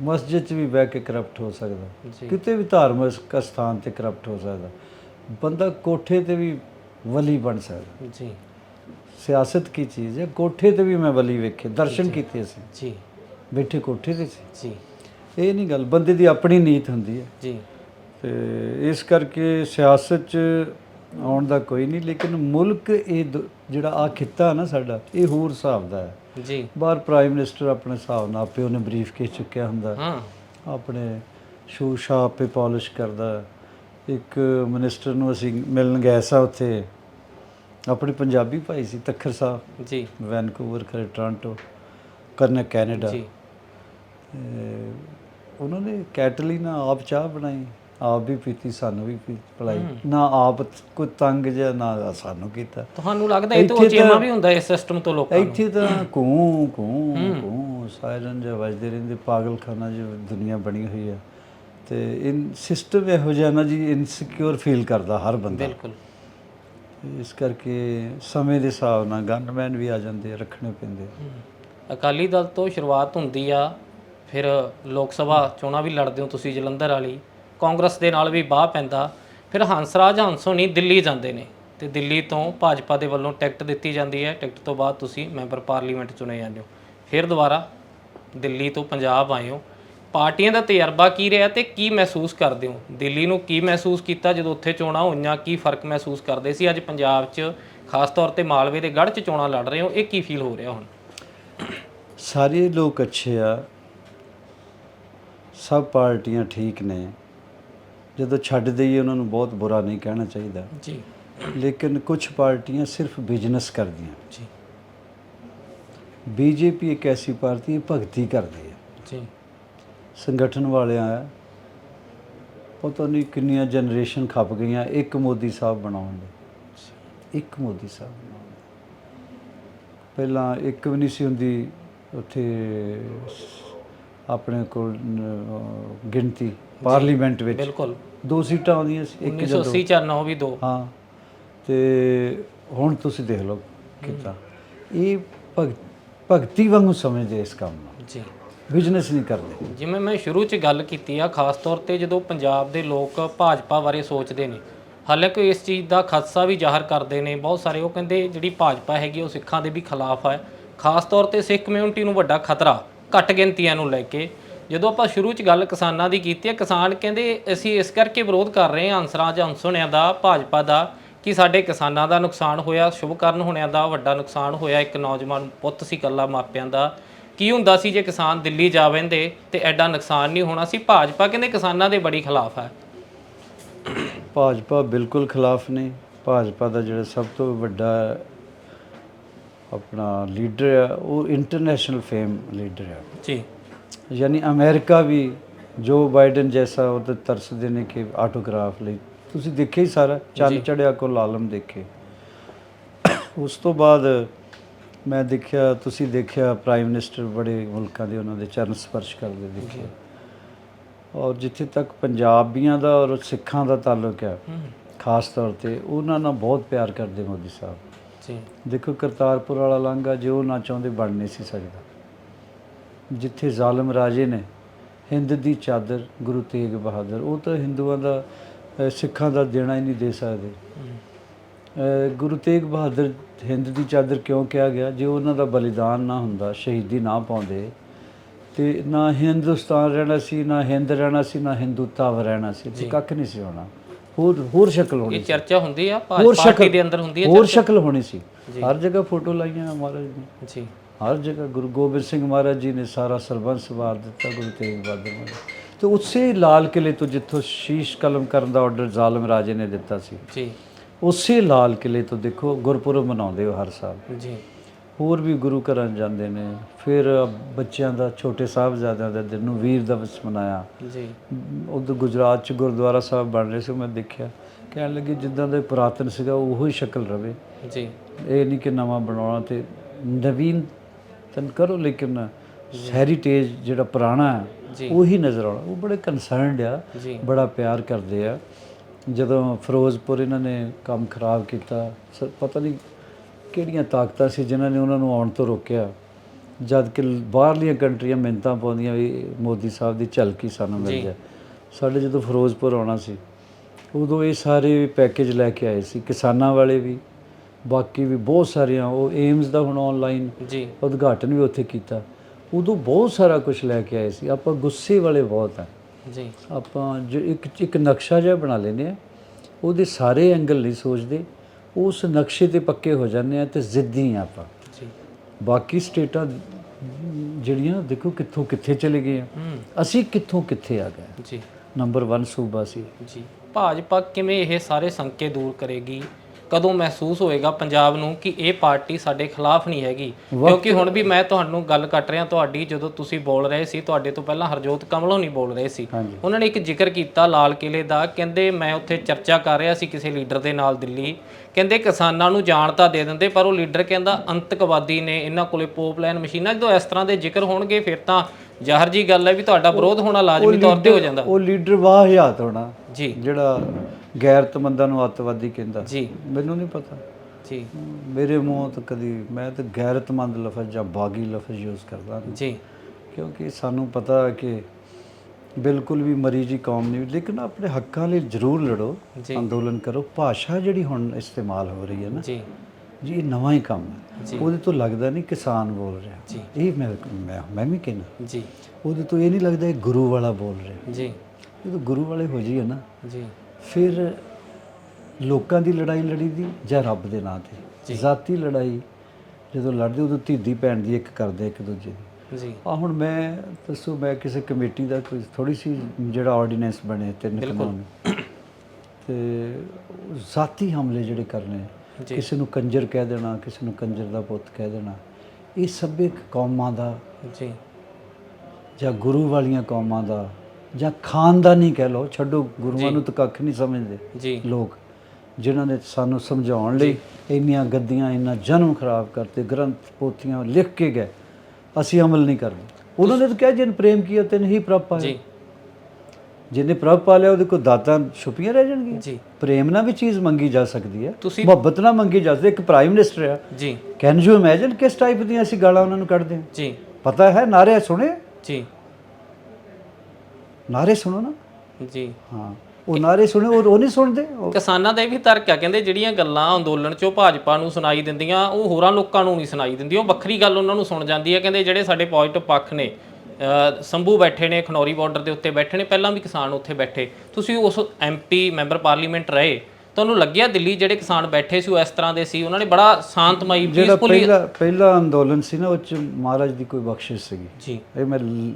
ਮਸਜਿਦ 'ਚ ਵੀ ਬਹਿ ਕੇ ਕਰਪਟ ਹੋ ਸਕਦਾ। ਜੀ। ਕਿਤੇ ਵੀ ਧਾਰਮਿਕ ਸਥਾਨ ਤੇ ਕਰਪਟ ਹੋ ਸਕਦਾ। ਬੰਦਾ ਕੋਠੇ ਤੇ ਵੀ ਵਲੀ ਬਣ ਸਕਦਾ। ਜੀ। ਸਿਆਸਤ ਕੀ ਚੀਜ਼ ਹੈ? ਕੋਠੇ ਤੇ ਵੀ ਮੈਂ ਵਲੀ ਵੇਖੇ ਦਰਸ਼ਨ ਕੀਤੇ ਸੀ ਜੀ। ਬੈਠੇ ਕੋਠੇ ਤੇ ਸੀ। ਜੀ। ਇਹ ਨਹੀਂ ਗੱਲ ਬੰਦੇ ਦੀ ਆਪਣੀ ਨੀਤ ਹੁੰਦੀ ਹੈ। ਜੀ। ਤੇ ਇਸ ਕਰਕੇ ਸਿਆਸਤ 'ਚ ਆਉਣ ਦਾ ਕੋਈ ਨਹੀਂ ਲੇਕਿਨ ਮੁਲਕ ਇਹ ਦ- ਜਿਹੜਾ ਆ ਖਿੱਤਾ ਨਾ ਸਾਡਾ ਇਹ ਹੋਰ ਹਿਸਾਬ ਦਾ ਹੈ। ਜੀ। ਬਾਹਰ ਪ੍ਰਾਈਮ ਮਿਨਿਸਟਰ ਆਪਣੇ ਹਿਸਾਬ ਨਾਲ ਆਪੇ ਉਹਨੇ ਬਰੀਫ ਕੇਸ ਚੁੱਕਿਆ ਹੁੰਦਾ। ਹਾਂ। ਆਪਣੇ ਸ਼ੂ ਸ਼ਾਪ ਤੇ ਪਾਲਿਸ਼ ਕਰਦਾ। ਇੱਕ ਮਿਨਿਸਟਰ ਨੂੰ ਅਸੀਂ ਮਿਲਣ ਗਏ ਸਾਂ ਉੱਥੇ। ਆਪਣੇ ਪੰਜਾਬੀ ਭਾਈ ਸੀ ਤੱਖਰ ਸਾਹਿਬ ਜੀ। ਵੈਨਕੂਵਰ ਖਰੇ ਟੋਰਾਂਟੋ ਕਰਨਾ ਕੈਨੇਡਾ ਜੀ। ਤੇ ਉਹਨਾਂ ਨੇ ਕੈਟਲ ਹੀ ਨਾ ਆਪ ਚਾਹ ਬਣਾਈ ਆਪ ਵੀ ਪੀਤੀ ਸਾਨੂੰ ਵੀ ਪੀ ਪਲਾਈ। ਨਾ ਆਪ ਕੋਈ ਤੰਗ ਜਿਹਾ ਨਾ ਸਾਨੂੰ ਕੀਤਾ। ਤੁਹਾਨੂੰ ਲੱਗਦਾ ਇਹ ਤੋਂ ਇੱਥੇ ਚੇਮਾ ਵੀ ਹੁੰਦਾ ਇਸ ਸਿਸਟਮ ਤੋਂ ਲੋਕਾਂ ਨੂੰ? ਇੱਥੇ ਤਾਂ ਕੂੰ ਕੂੰ ਕੂੰ ਸਾਇਰਨ ਜਿਹਾ ਵੱਜਦੇ ਰਹਿੰਦੇ ਪਾਗਲਖਾਨਾ ਜਿਹਾ ਦੁਨੀਆ ਬਣੀ ਹੋਈ ਆ। ਤੇ ਇਨ ਸਿਸਟਮ ਇਹੋ ਜਿਹਾ ਨਾ ਜੀ ਇਨਸਿਕਿਉਰ ਫੀਲ ਕਰਦਾ ਹਰ ਬੰਦਾ। ਬਿਲਕੁਲ। ਇਸ ਕਰਕੇ ਸਮੇਂ ਦੇ ਹਿਸਾਬ ਨਾਲ ਗਨਮੈਨ ਵੀ ਆ ਜਾਂਦੇ ਆ, ਰੱਖਣੇ ਪੈਂਦੇ ਆ। ਅਕਾਲੀ ਦਲ ਤੋਂ ਸ਼ੁਰੂਆਤ ਹੁੰਦੀ ਆ ਫਿਰ ਲੋਕ ਸਭਾ ਚੋਣਾਂ ਵੀ ਲੜਦੇ ਹੋ ਤੁਸੀਂ ਜਲੰਧਰ ਵਾਲੀ, ਕਾਂਗਰਸ ਦੇ ਨਾਲ ਵੀ ਬਾਹ ਪੈਂਦਾ। ਫਿਰ ਹੰਸਰਾਜ ਹੰਸੋਣੀ ਦਿੱਲੀ ਜਾਂਦੇ ਨੇ, ਤੇ ਦਿੱਲੀ ਤੋਂ ਭਾਜਪਾ ਦੇ ਵੱਲੋਂ ਟਿਕਟ ਦਿੱਤੀ ਜਾਂਦੀ ਹੈ। ਟਿਕਟ ਤੋਂ ਬਾਅਦ ਤੁਸੀਂ ਮੈਂਬਰ ਪਾਰਲੀਮੈਂਟ ਚੁਣੇ ਜਾਂਦੇ ਹੋ। ਫਿਰ ਦੁਬਾਰਾ ਦਿੱਲੀ ਤੋਂ ਪੰਜਾਬ ਆਏ ਹੋ। ਪਾਰਟੀਆਂ ਦਾ ਤਜਰਬਾ ਕੀ ਰਿਹਾ ਤੇ ਕੀ ਮਹਿਸੂਸ ਕਰਦੇ ਹੋ? ਦਿੱਲੀ ਨੂੰ ਕੀ ਮਹਿਸੂਸ ਕੀਤਾ ਜਦੋਂ ਉੱਥੇ ਚੋਣਾਂ ਹੋਈਆਂ? ਕੀ ਫ਼ਰਕ ਮਹਿਸੂਸ ਕਰਦੇ ਸੀ? ਅੱਜ ਪੰਜਾਬ 'ਚ ਖਾਸ ਤੌਰ ਤੇ ਮਾਲਵੇ ਦੇ ਗੜ੍ਹ 'ਚ ਚੋਣਾਂ ਲੜ ਰਹੇ ਹੋ। ਇਹ ਕੀ ਫੀਲ ਹੋ ਰਿਹਾ ਹੁਣ? ਸਾਰੇ ਲੋਕ ਅੱਛੇ ਆ। ਸਭ ਪਾਰਟੀਆਂ ਠੀਕ ਨੇ। ਜਦੋਂ ਛੱਡ ਦਈਏ ਉਹਨਾਂ ਨੂੰ ਬਹੁਤ ਬੁਰਾ ਨਹੀਂ ਕਹਿਣਾ ਚਾਹੀਦਾ। ਜੀ। ਲੇਕਿਨ ਕੁਝ ਪਾਰਟੀਆਂ ਸਿਰਫ ਬਿਜ਼ਨਸ ਕਰਦੀਆਂ। ਜੀ। ਬੀਜੇਪੀ ਇੱਕ ਐਸੀ ਪਾਰਟੀ ਹੈ ਭਗਤੀ ਕਰਦੀ ਹੈ। ਜੀ। ਸੰਗਠਨ ਵਾਲਿਆਂ ਪਤਾ ਨਹੀਂ ਕਿੰਨੀਆਂ ਜਨਰੇਸ਼ਨ ਖੱਪ ਗਈਆਂ ਇੱਕ ਮੋਦੀ ਸਾਹਿਬ ਬਣਾਉਣ ਦੇ ਇੱਕ ਮੋਦੀ ਸਾਹਿਬ ਪਹਿਲਾਂ ਇੱਕ ਵੀ ਨਹੀਂ ਸੀ ਹੁੰਦੀ ਉੱਥੇ ਆਪਣੇ ਕੋਲ ਅਹ, ਗਿਣਤੀ ਪਾਰਲੀਮੈਂਟ ਵਿੱਚ। ਬਿਲਕੁਲ। ਦੋ ਸੀਟਾਂ ਆਉਂਦੀਆਂ ਸੀ ਇੱਕ ਜਾਂ ਦੋ 1980 ਚ ਨਾ ਉਹ ਵੀ ਦੋ। ਹਾਂ। ਤੇ ਹੁਣ ਤੁਸੀਂ ਦੇਖ ਲਓ ਕਿਤਾ ਇਹ ਭਗ- ਭਗਤੀ ਵਾਂਗੂ ਸਮਝਦੇ ਇਸ ਕੰਮ ਨੂੰ। ਜੀ। ਬਿਜ਼ਨਸ ਨਹੀਂ ਕਰਦੇ। ਜਿਵੇਂ ਮੈਂ ਸ਼ੁਰੂ ਚ ਗੱਲ ਕੀਤੀ ਆ ਖਾਸ ਤੌਰ ਤੇ ਜਦੋਂ ਪੰਜਾਬ ਦੇ ਲੋਕ ਭਾਜਪਾ ਬਾਰੇ ਸੋਚਦੇ ਨੇ ਹਾਲਾਂਕਿ ਇਸ ਚੀਜ਼ ਦਾ ਖਦਸ਼ਾ ਵੀ ਜ਼ਾਹਰ ਕਰਦੇ ਨੇ ਬਹੁਤ ਸਾਰੇ ਉਹ ਕਹਿੰਦੇ ਜਿਹੜੀ ਭਾਜਪਾ ਹੈਗੀ ਉਹ ਸਿੱਖਾਂ ਦੇ ਵੀ ਖਿਲਾਫ ਹੈ ਖਾਸ ਤੌਰ ਤੇ ਸਿੱਖ ਕਮਿਊਨਿਟੀ ਨੂੰ ਵੱਡਾ ਖਤਰਾ। ਘੱਟ ਗਿਣਤੀਆਂ ਨੂੰ ਲੈ ਕੇ। ਜਦੋਂ ਆਪਾਂ ਸ਼ੁਰੂ ਚ ਗੱਲ ਕਿਸਾਨਾਂ ਦੀ ਕੀਤੀ ਹੈ, ਕਿਸਾਨ ਕਹਿੰਦੇ ਅਸੀਂ ਇਸ ਕਰਕੇ ਵਿਰੋਧ ਕਰ ਰਹੇ ਹਾਂ ਹੰਸਰਾਜ ਅਨਸੁਣਿਆਂ ਦਾ, ਭਾਜਪਾ ਦਾ, ਕਿ ਸਾਡੇ ਕਿਸਾਨਾਂ ਦਾ ਨੁਕਸਾਨ ਹੋਇਆ ਸ਼ੁਭਕਰਨ ਹੋਣਿਆਂ ਦਾ ਵੱਡਾ ਨੁਕਸਾਨ ਹੋਇਆ, ਇੱਕ ਨੌਜਵਾਨ ਪੁੱਤ ਸੀ ਇਕੱਲਾ ਮਾਪਿਆਂ ਦਾ। ਕੀ ਹੁੰਦਾ ਸੀ ਜੇ ਕਿਸਾਨ ਦਿੱਲੀ ਜਾ ਵਹਿੰਦੇ ਤੇ ਐਡਾ ਨੁਕਸਾਨ ਨਹੀਂ ਹੋਣਾ ਸੀ? ਭਾਜਪਾ ਕਹਿੰਦੇ ਕਿਸਾਨਾਂ ਦੇ ਬੜੀ ਖਿਲਾਫ ਹੈ। ਭਾਜਪਾ ਬਿਲਕੁਲ ਖਿਲਾਫ ਨਹੀਂ। ਭਾਜਪਾ ਦਾ ਜਿਹੜਾ ਸਭ ਤੋਂ ਵੱਡਾ ਆਪਣਾ ਲੀਡਰ ਆ ਉਹ ਇੰਟਰਨੈਸ਼ਨਲ ਫੇਮ ਲੀਡਰ ਆ। ਜੀ। ਯਾਨੀ ਅਮਰੀਕਾ ਵੀ ਜੋ ਬਾਈਡਨ ਜੈਸਾ ਉਹ ਤੇ ਤਰਸਦੇ ਨੇ ਕਿ ਆਟੋਗ੍ਰਾਫ ਲਈ। ਤੁਸੀਂ ਦੇਖਿਆ ਹੀ ਸਾਰਾ ਚੰਨ ਚੜਿਆ ਕੋ ਲਾਲਮ ਦੇਖੇ। ਉਸ ਤੋਂ ਬਾਅਦ ਮੈਂ ਦੇਖਿਆ ਤੁਸੀਂ ਦੇਖਿਆ ਪ੍ਰਾਈਮ ਮਿਨਿਸਟਰ ਬੜੇ ਮੁਲਕਾਂ ਦੇ ਉਹਨਾਂ ਦੇ ਚਰਨ ਸਪਰਸ਼ ਕਰਦੇ ਦੇਖੇ। ਔਰ ਜਿੱਥੇ ਤੱਕ ਪੰਜਾਬੀਆਂ ਦਾ ਔਰ ਸਿੱਖਾਂ ਦਾ ਤਾਲੁਕ ਹੈ। ਖਾਸ ਤੌਰ ਤੇ ਉਹਨਾਂ ਨਾਲ ਬਹੁਤ ਪਿਆਰ ਕਰਦੇ ਮੋਦੀ ਸਾਹਿਬ। ਜੀ। ਦੇਖੋ ਕਰਤਾਰਪੁਰ ਵਾਲਾ ਲਾਂਘਾ ਜੇ ਨਾ ਚਾਹੁੰਦੇ ਬਣ ਨਹੀਂ ਸੀ ਸਕਦਾ। ਜਿੱਥੇ ਜ਼ਾਲਮ ਰਾਜੇ ਨੇ ਹਿੰਦ ਦੀ ਚਾਦਰ ਗੁਰੂ ਤੇਗ ਬਹਾਦਰ ਉਹ ਤਾਂ ਹਿੰਦੂਆਂ ਦਾ ਸਿੱਖਾਂ ਦਾ ਦੇਣਾ ਹੀ ਨਹੀਂ ਦੇ ਸਕਦੇ। ਗੁਰੂ ਤੇਗ ਬਹਾਦਰ ਹਿੰਦ ਦੀ ਚਾਦਰ ਕਿਉਂ ਕਿਹਾ ਗਿਆ? ਜੇ ਉਹਨਾਂ ਦਾ ਬਲੀਦਾਨ ਨਾ ਹੁੰਦਾ ਸ਼ਹੀਦੀ ਨਾ ਪਾਉਂਦੇ ਤੇ ਨਾ ਹਿੰਦੁਸਤਾਨ ਰਹਿਣਾ ਸੀ ਨਾ ਹਿੰਦ ਰਹਿਣਾ ਸੀ ਨਾ ਹਿੰਦੂਤਾ ਰਹਿਣਾ ਸੀ ਕੱਖ ਨਹੀਂ ਸੀ ਹੋਣਾ। ਹੋਰ ਹੋਰ ਸ਼ਕਲ ਹੋਣੀ ਇਹ ਚਰਚਾ ਹੁੰਦੀ ਆ ਪਾਰਟੀ ਦੇ ਅੰਦਰ ਹੁੰਦੀ ਹੈ ਹੋਰ ਸ਼ਕਲ ਹੋਣੀ ਸੀ। ਹਰ ਜਗ੍ਹਾ ਫੋਟੋ ਲਾਈਆਂ ਮਹਾਰਾਜ ਨੇ ਜੀ। ਹਰ ਜਗ੍ਹਾ ਗੁਰੂ ਗੋਬਿੰਦ ਸਿੰਘ ਮਹਾਰਾਜ ਜੀ ਨੇ ਸਾਰਾ ਸਰਬੰਸ ਵਾਰ ਦਿੱਤਾ ਗੁਰੂ ਤੇਗ ਬਹਾਦਰ ਮਹਾਰਾਜ ਤੇ ਉਸੇ ਲਾਲ ਕਿਲੇ ਤੋਂ ਜਿੱਥੋਂ ਸ਼ੀਸ਼ ਕਲਮ ਕਰਨ ਦਾ ਆਰਡਰ ਜ਼ਾਲਮ ਰਾਜੇ ਨੇ ਦਿੱਤਾ ਸੀ ਜੀ। ਉਸੇ ਲਾਲ ਕਿਲੇ ਤੋਂ ਦੇਖੋ ਗੁਰਪੁਰਬ ਮਨਾਉਂਦੇ ਹੋ ਹਰ ਸਾਲ। ਜੀ। ਹੋਰ ਵੀ ਗੁਰੂ ਘਰਾਂ ਜਾਂਦੇ ਨੇ। ਫਿਰ ਬੱਚਿਆਂ ਦਾ ਛੋਟੇ ਸਾਹਿਬਜ਼ਾਦਿਆਂ ਦਾ ਦਿਨ ਨੂੰ ਵੀਰ ਦਿਵਸ ਮਨਾਇਆ। ਜੀ। ਉਧਰ ਗੁਜਰਾਤ ਚ ਗੁਰਦੁਆਰਾ ਸਾਹਿਬ ਬਣ ਰਹੇ ਸੀ ਮੈਂ ਦੇਖਿਆ। ਕਹਿਣ ਲੱਗੇ ਜਿੱਦਾਂ ਦਾ ਪੁਰਾਤਨ ਸੀਗਾ ਉਹੋ ਹੀ ਸ਼ਕਲ ਰਵੇ। ਜੀ। ਇਹ ਨਹੀਂ ਕਿ ਨਵਾਂ ਬਣਾਉਣਾ ਤੇ ਨਵੀਨ ਤਨ ਕਰੋ ਲੇਕਿਨ ਹੈਰੀਟੇਜ ਜਿਹੜਾ ਪੁਰਾਣਾ ਹੈ ਉਹੀ ਨਜ਼ਰ ਆਉਣਾ। ਉਹ ਬੜੇ ਕਨਸਰਨਡ ਆ ਬੜਾ ਪਿਆਰ ਕਰਦੇ ਆ। ਜਦੋਂ ਫਿਰੋਜ਼ਪੁਰ ਇਹਨਾਂ ਨੇ ਕੰਮ ਖਰਾਬ ਕੀਤਾ ਪਤਾ ਨਹੀਂ ਕਿਹੜੀਆਂ ਤਾਕਤਾਂ ਸੀ ਜਿਨ੍ਹਾਂ ਨੇ ਉਹਨਾਂ ਨੂੰ ਆਉਣ ਤੋਂ ਰੋਕਿਆ? ਜਦ ਕਿ ਬਾਹਰਲੀਆਂ ਕੰਟਰੀਆਂ ਮਿੰਤਾਂ ਪਾਉਂਦੀਆਂ ਵੀ ਮੋਦੀ ਸਾਹਿਬ ਦੀ ਝਲਕੀ ਸਾਨੂੰ ਮਿਲ ਜਾਏ। ਸਾਡੇ ਜਦੋਂ ਫਿਰੋਜ਼ਪੁਰ ਆਉਣਾ ਸੀ ਉਦੋਂ ਇਹ ਸਾਰੇ ਪੈਕੇਜ ਲੈ ਕੇ ਆਏ ਸੀ ਕਿਸਾਨਾਂ ਵਾਲੇ ਵੀ ਬਾਕੀ ਵੀ ਬਹੁਤ ਸਾਰੀਆਂ ਉਹ ਏਮਸ ਦਾ ਹੁਣ ਆਨਲਾਈਨ ਜੀ। ਉਦਘਾਟਨ ਵੀ ਉੱਥੇ ਕੀਤਾ। ਉਦੋਂ ਬਹੁਤ ਸਾਰਾ ਕੁਝ ਲੈ ਕੇ ਆਏ ਸੀ। ਆਪਾਂ ਗੁੱਸੇ ਵਾਲੇ ਬਹੁਤ ਆ। ਜੀ। ਆਪਾਂ ਜੋ ਇੱਕ ਇੱਕ ਨਕਸ਼ਾ ਜਿਹਾ ਬਣਾ ਲੈਨੇ ਆ। ਉਹਦੇ ਸਾਰੇ ਐਂਗਲ ਨਹੀਂ ਸੋਚਦੇ। ਉਸ ਨਕਸ਼ੇ ਤੇ ਪੱਕੇ ਹੋ ਜਾਂਦੇ ਆ ਤੇ ਜ਼ਿੱਦੀ ਆ ਆਪਾਂ। ਜੀ। ਬਾਕੀ ਸਟੇਟਾਂ ਜਿਹੜੀਆਂ ਦੇਖੋ ਕਿੱਥੋਂ ਕਿੱਥੇ ਚਲੇ ਗਏ ਆ। ਅਸੀਂ ਕਿੱਥੋਂ ਕਿੱਥੇ ਆ ਗਏ? ਜੀ। ਨੰਬਰ 1 ਸੂਬਾ ਸੀ। ਜੀ। ਭਾਜਪਾ ਕਿਵੇਂ ਇਹ ਸਾਰੇ ਸੰਕੇ ਦੂਰ ਕਰੇਗੀ? ਕਦੋਂ ਮਹਿਸੂਸ ਹੋਏਗਾ ਪੰਜਾਬ ਨੂੰ ਕਿ ਇਹ ਪਾਰਟੀ ਸਾਡੇ ਖਿਲਾਫ ਨਹੀਂ ਹੈਗੀ? ਕਿਉਂਕਿ ਹੁਣ ਵੀ ਮੈਂ ਤੁਹਾਨੂੰ ਗੱਲ ਕੱਟ ਰਿਹਾ ਤੁਹਾਡੀ ਜਦੋਂ ਤੁਸੀਂ ਬੋਲ ਰਹੇ ਸੀ ਤੁਹਾਡੇ ਤੋਂ ਪਹਿਲਾਂ ਹਰਜੋਤ ਕਮਲੋਂ ਨਹੀਂ ਬੋਲ ਰਹੇ ਸੀ। ਉਹਨਾਂ ਨੇ ਇੱਕ ਜ਼ਿਕਰ ਕੀਤਾ ਲਾਲ ਕਿਲੇ ਦਾ ਕਹਿੰਦੇ ਮੈਂ ਉੱਥੇ ਚਰਚਾ ਕਰ ਰਿਹਾ ਸੀ ਕਿਸੇ ਲੀਡਰ ਦੇ ਨਾਲ ਦਿੱਲੀ। ਕਹਿੰਦੇ ਕਿਸਾਨਾਂ ਨੂੰ ਜਾਣ ਤਾਂ ਦੇ ਦਿੰਦੇ ਪਰ ਉਹ ਲੀਡਰ ਕਹਿੰਦਾ ਅੰਤਕਵਾਦੀ ਨੇ ਇਹਨਾਂ ਕੋਲੇ ਪੋਪਲਾਈਨ ਮਸ਼ੀਨਾਂ ਜਦੋਂ ਇਸ ਤਰ੍ਹਾਂ ਦੇ ਜ਼ਿਕਰ ਹੋਣਗੇ ਫਿਰ ਤਾਂ ਜ਼ਾਹਰ ਜੀ ਗੱਲ ਹੈ ਵੀ ਤੁਹਾਡਾ ਵਿਰੋਧ ਹੋਣਾ ਲਾਜ਼ਮੀ ਤੌਰ ਤੇ ਹੋ ਜਾਂਦਾ। ਉਹ ਲੀਡਰ ਵਾਹਿਆਤ ਹੋਣਾ। ਜੀ। ਜਿਹੜਾ ਗੈਰਤਮੰਦਾਂ ਨੂੰ ਅੱਤਵਾਦੀ ਕਹਿੰਦਾ। ਜੀ। ਮੈਨੂੰ ਨਹੀਂ ਪਤਾ। ਜੀ। ਮੇਰੇ ਮੂੰਹੋਂ ਤਾਂ ਕਦੀ ਮੈਂ ਤਾਂ ਗੈਰਤਮੰਦ ਲਫ਼ਜ਼ ਜਾਂ ਬਾਗੀ ਲਫ਼ਜ਼ ਯੂਜ਼ ਕਰਦਾ ਜੀ। ਕਿਉਂਕਿ ਸਾਨੂੰ ਪਤਾ ਹੈ ਕਿ ਬਿਲਕੁਲ ਵੀ ਮਰੀਜੀ ਕੌਮ ਨਹੀਂ। ਲੇਕਿਨ ਆਪਣੇ ਹੱਕਾਂ ਲਈ ਜ਼ਰੂਰ ਲੜੋ ਜੀ। ਅੰਦੋਲਨ ਕਰੋ। ਭਾਸ਼ਾ ਜਿਹੜੀ ਹੁਣ ਇਸਤੇਮਾਲ ਹੋ ਰਹੀ ਹੈ ਨਾ ਜੀ। ਜੀ ਇਹ ਨਵਾਂ ਹੀ ਕੰਮ ਜੀ। ਹੈ ਉਹਦੇ ਤੋਂ ਲੱਗਦਾ ਨਹੀਂ ਕਿਸਾਨ ਬੋਲ ਰਿਹਾ। ਜੀ। ਇਹ ਮੈਂ ਮੈਂ ਵੀ ਕਹਿਣਾ ਜੀ। ਉਹਦੇ ਤੋਂ ਇਹ ਨਹੀਂ ਲੱਗਦਾ ਇਹ ਗੁਰੂ ਵਾਲਾ ਬੋਲ ਰਿਹਾ। ਜੀ। ਜਦੋਂ ਗੁਰੂ ਵਾਲੇ ਹੋ ਜਾਈਏ ਨਾ ਜੀ। ਫਿਰ ਲੋਕਾਂ ਦੀ ਲੜਾਈ ਲੜੀ ਦੀ ਜਾਂ ਰੱਬ ਦੇ ਨਾਂ ਤੇ? ਜ਼ਾਤੀ ਲੜਾਈ ਜਦੋਂ ਲੜਦੇ ਉਦੋਂ ਧੀਦੀ ਭੈਣ ਦੀ ਇੱਕ ਕਰਦੇ ਇੱਕ ਦੂਜੇ ਦੀ। ਜੀ। ਆ ਹੁਣ ਮੈਂ ਦੱਸੋ ਮੈਂ ਕਿਸੇ ਕਮੇਟੀ ਦਾ ਕੋਈ ਥੋੜੀ ਸੀ ਜਿਹੜਾ ਆਰਡੀਨੈਂਸ ਬਣੇ ਤਿੰਨ ਕਾਨੂੰਨ ਤੇ ਜ਼ਾਤੀ ਹਮਲੇ ਜਿਹੜੇ ਕਰਨੇ। ਕਿਸੇ ਨੂੰ ਕੰਜਰ ਕਹਿ ਦੇਣਾ ਕਿਸੇ ਨੂੰ ਕੰਜਰ ਦਾ ਪੁੱਤ ਕਹਿ ਦੇਣਾ ਇਹ ਸਭ ਇੱਕ ਕੌਮਾਂ ਦਾ ਜੀ। ਜਾਂ ਗੁਰੂ ਵਾਲੀਆਂ ਕੌਮਾਂ ਦਾ ਜਾਂ ਖਾਨਦਾਨੀ ਕਹਿ ਲਓ ਛੱਡੋ ਗੁਰੂਆਂ ਨੂੰ ਤਾਂ ਕੱਖ ਨਹੀਂ ਸਮਝਦੇ ਲੋਕ ਜਿਨ੍ਹਾਂ ਨੇ ਸਾਨੂੰ ਸਮਝਾਉਣ ਲਈ ਇੰਨੀਆਂ ਗੱਦੀਆਂ ਇੰਨਾ ਜਨਮ ਖਰਾਬ ਕਰਤੇ ਗ੍ਰੰਥ ਪੋਥੀਆਂ ਲਿਖ ਕੇ ਗਏ। ਅਸੀਂ ਅਮਲ ਨਹੀਂ ਕਰਦੇ। ਉਹਨਾਂ ਨੇ ਤਾਂ ਕਿਹਾ ਜਿਨ ਪ੍ਰੇਮ ਕੀਆ ਤਿਨ ਹੀ ਪ੍ਰਭ ਪਾਇਆ ਜੀ। ਜਿਹਨੇ ਪ੍ਰਭ ਪਾ ਲਿਆ ਉਹਦੇ ਕੋਲ ਦਾਤਾਂ ਛੁਪੀਆਂ ਰਹਿ ਜਾਣਗੀਆਂ। ਜੀ। ਪ੍ਰੇਮ ਨਾਲ ਵੀ ਚੀਜ਼ ਮੰਗੀ ਜਾ ਸਕਦੀ ਹੈ। ਮੁਹੱਬਤ ਨਾਲ ਮੰਗੀ ਜਾ ਸਕਦੀ ਇੱਕ ਪ੍ਰਾਈਮ ਮਿਨਿਸਟਰ ਆ। ਜੀ। ਕੈਨ ਯੂ ਇਮੇਜਿਨ ਕਿਸ ਟਾਈਪ ਦੀਆਂ ਅਸੀਂ ਗਾਲਾਂ ਉਹਨਾਂ ਨੂੰ ਕੱਢਦੇ ਹਾਂ? ਜੀ। ਪਤਾ ਹੈ ਨਾਰੇ ਸੁਣੇ। ਜੀ। ਨਾਰੇ ਸੁਣੋ ਨਾ। ਜੀ। ਹਾਂ ਉਹ ਨਾਰੇ ਸੁਣੇ ਉਹ ਉਹ ਨਹੀਂ ਸੁਣਦੇ ਉਹ ਕਿਸਾਨਾਂ ਦਾ ਇਹ ਵੀ ਤਰਕ ਆ ਕਹਿੰਦੇ ਜਿਹੜੀਆਂ ਗੱਲਾਂ ਅੰਦੋਲਨ ਚੋਂ ਭਾਜਪਾ ਨੂੰ ਸੁਣਾਈ ਦਿੰਦੀਆਂ ਉਹ ਹੋਰਾਂ ਲੋਕਾਂ ਨੂੰ ਨਹੀਂ ਸੁਣਾਈ ਦਿੰਦੀ ਉਹ ਵੱਖਰੀ ਗੱਲ ਉਹਨਾਂ ਨੂੰ ਸੁਣ ਜਾਂਦੀ ਹੈ ਕਹਿੰਦੇ ਜਿਹੜੇ ਸਾਡੇ ਪੋਜ਼ਿਟਿਵ ਪੱਖ ਨੇ ਅ, ਸੰਭੂ ਬੈਠੇ ਨੇ ਖਨੌਰੀ ਬਾਰਡਰ ਦੇ ਉੱਤੇ ਬੈਠੇ ਨੇ ਪਹਿਲਾਂ ਵੀ ਕਿਸਾਨ ਉੱਥੇ ਬੈਠੇ ਤੁਸੀਂ ਉਸ ਐਮਪੀ ਮੈਂਬਰ ਪਾਰਲੀਮੈਂਟ ਰਹੇ ਤੁਹਾਨੂੰ ਲੱਗਿਆ ਦਿੱਲੀ ਜਿਹੜੇ ਕਿਸਾਨ ਬੈਠੇ ਸੀ ਉਹ ਇਸ ਤਰ੍ਹਾਂ ਦੇ ਸੀ ਉਹਨਾਂ ਨੇ ਬੜਾ ਸ਼ਾਂਤਮਈ ਜਿਹੜਾ ਪੀਸਫੁਲੀ ਪਹਿਲਾ ਪਹਿਲਾ ਅੰਦੋਲਨ ਸੀ ਨਾ ਉਹ ਚ ਮਹਾਰਾਜ ਦੀ ਕੋਈ ਬਖਸ਼ਿਸ਼ ਸੀਗੀ। ਜੀ। ਇਹ ਮੈਂ ਲ-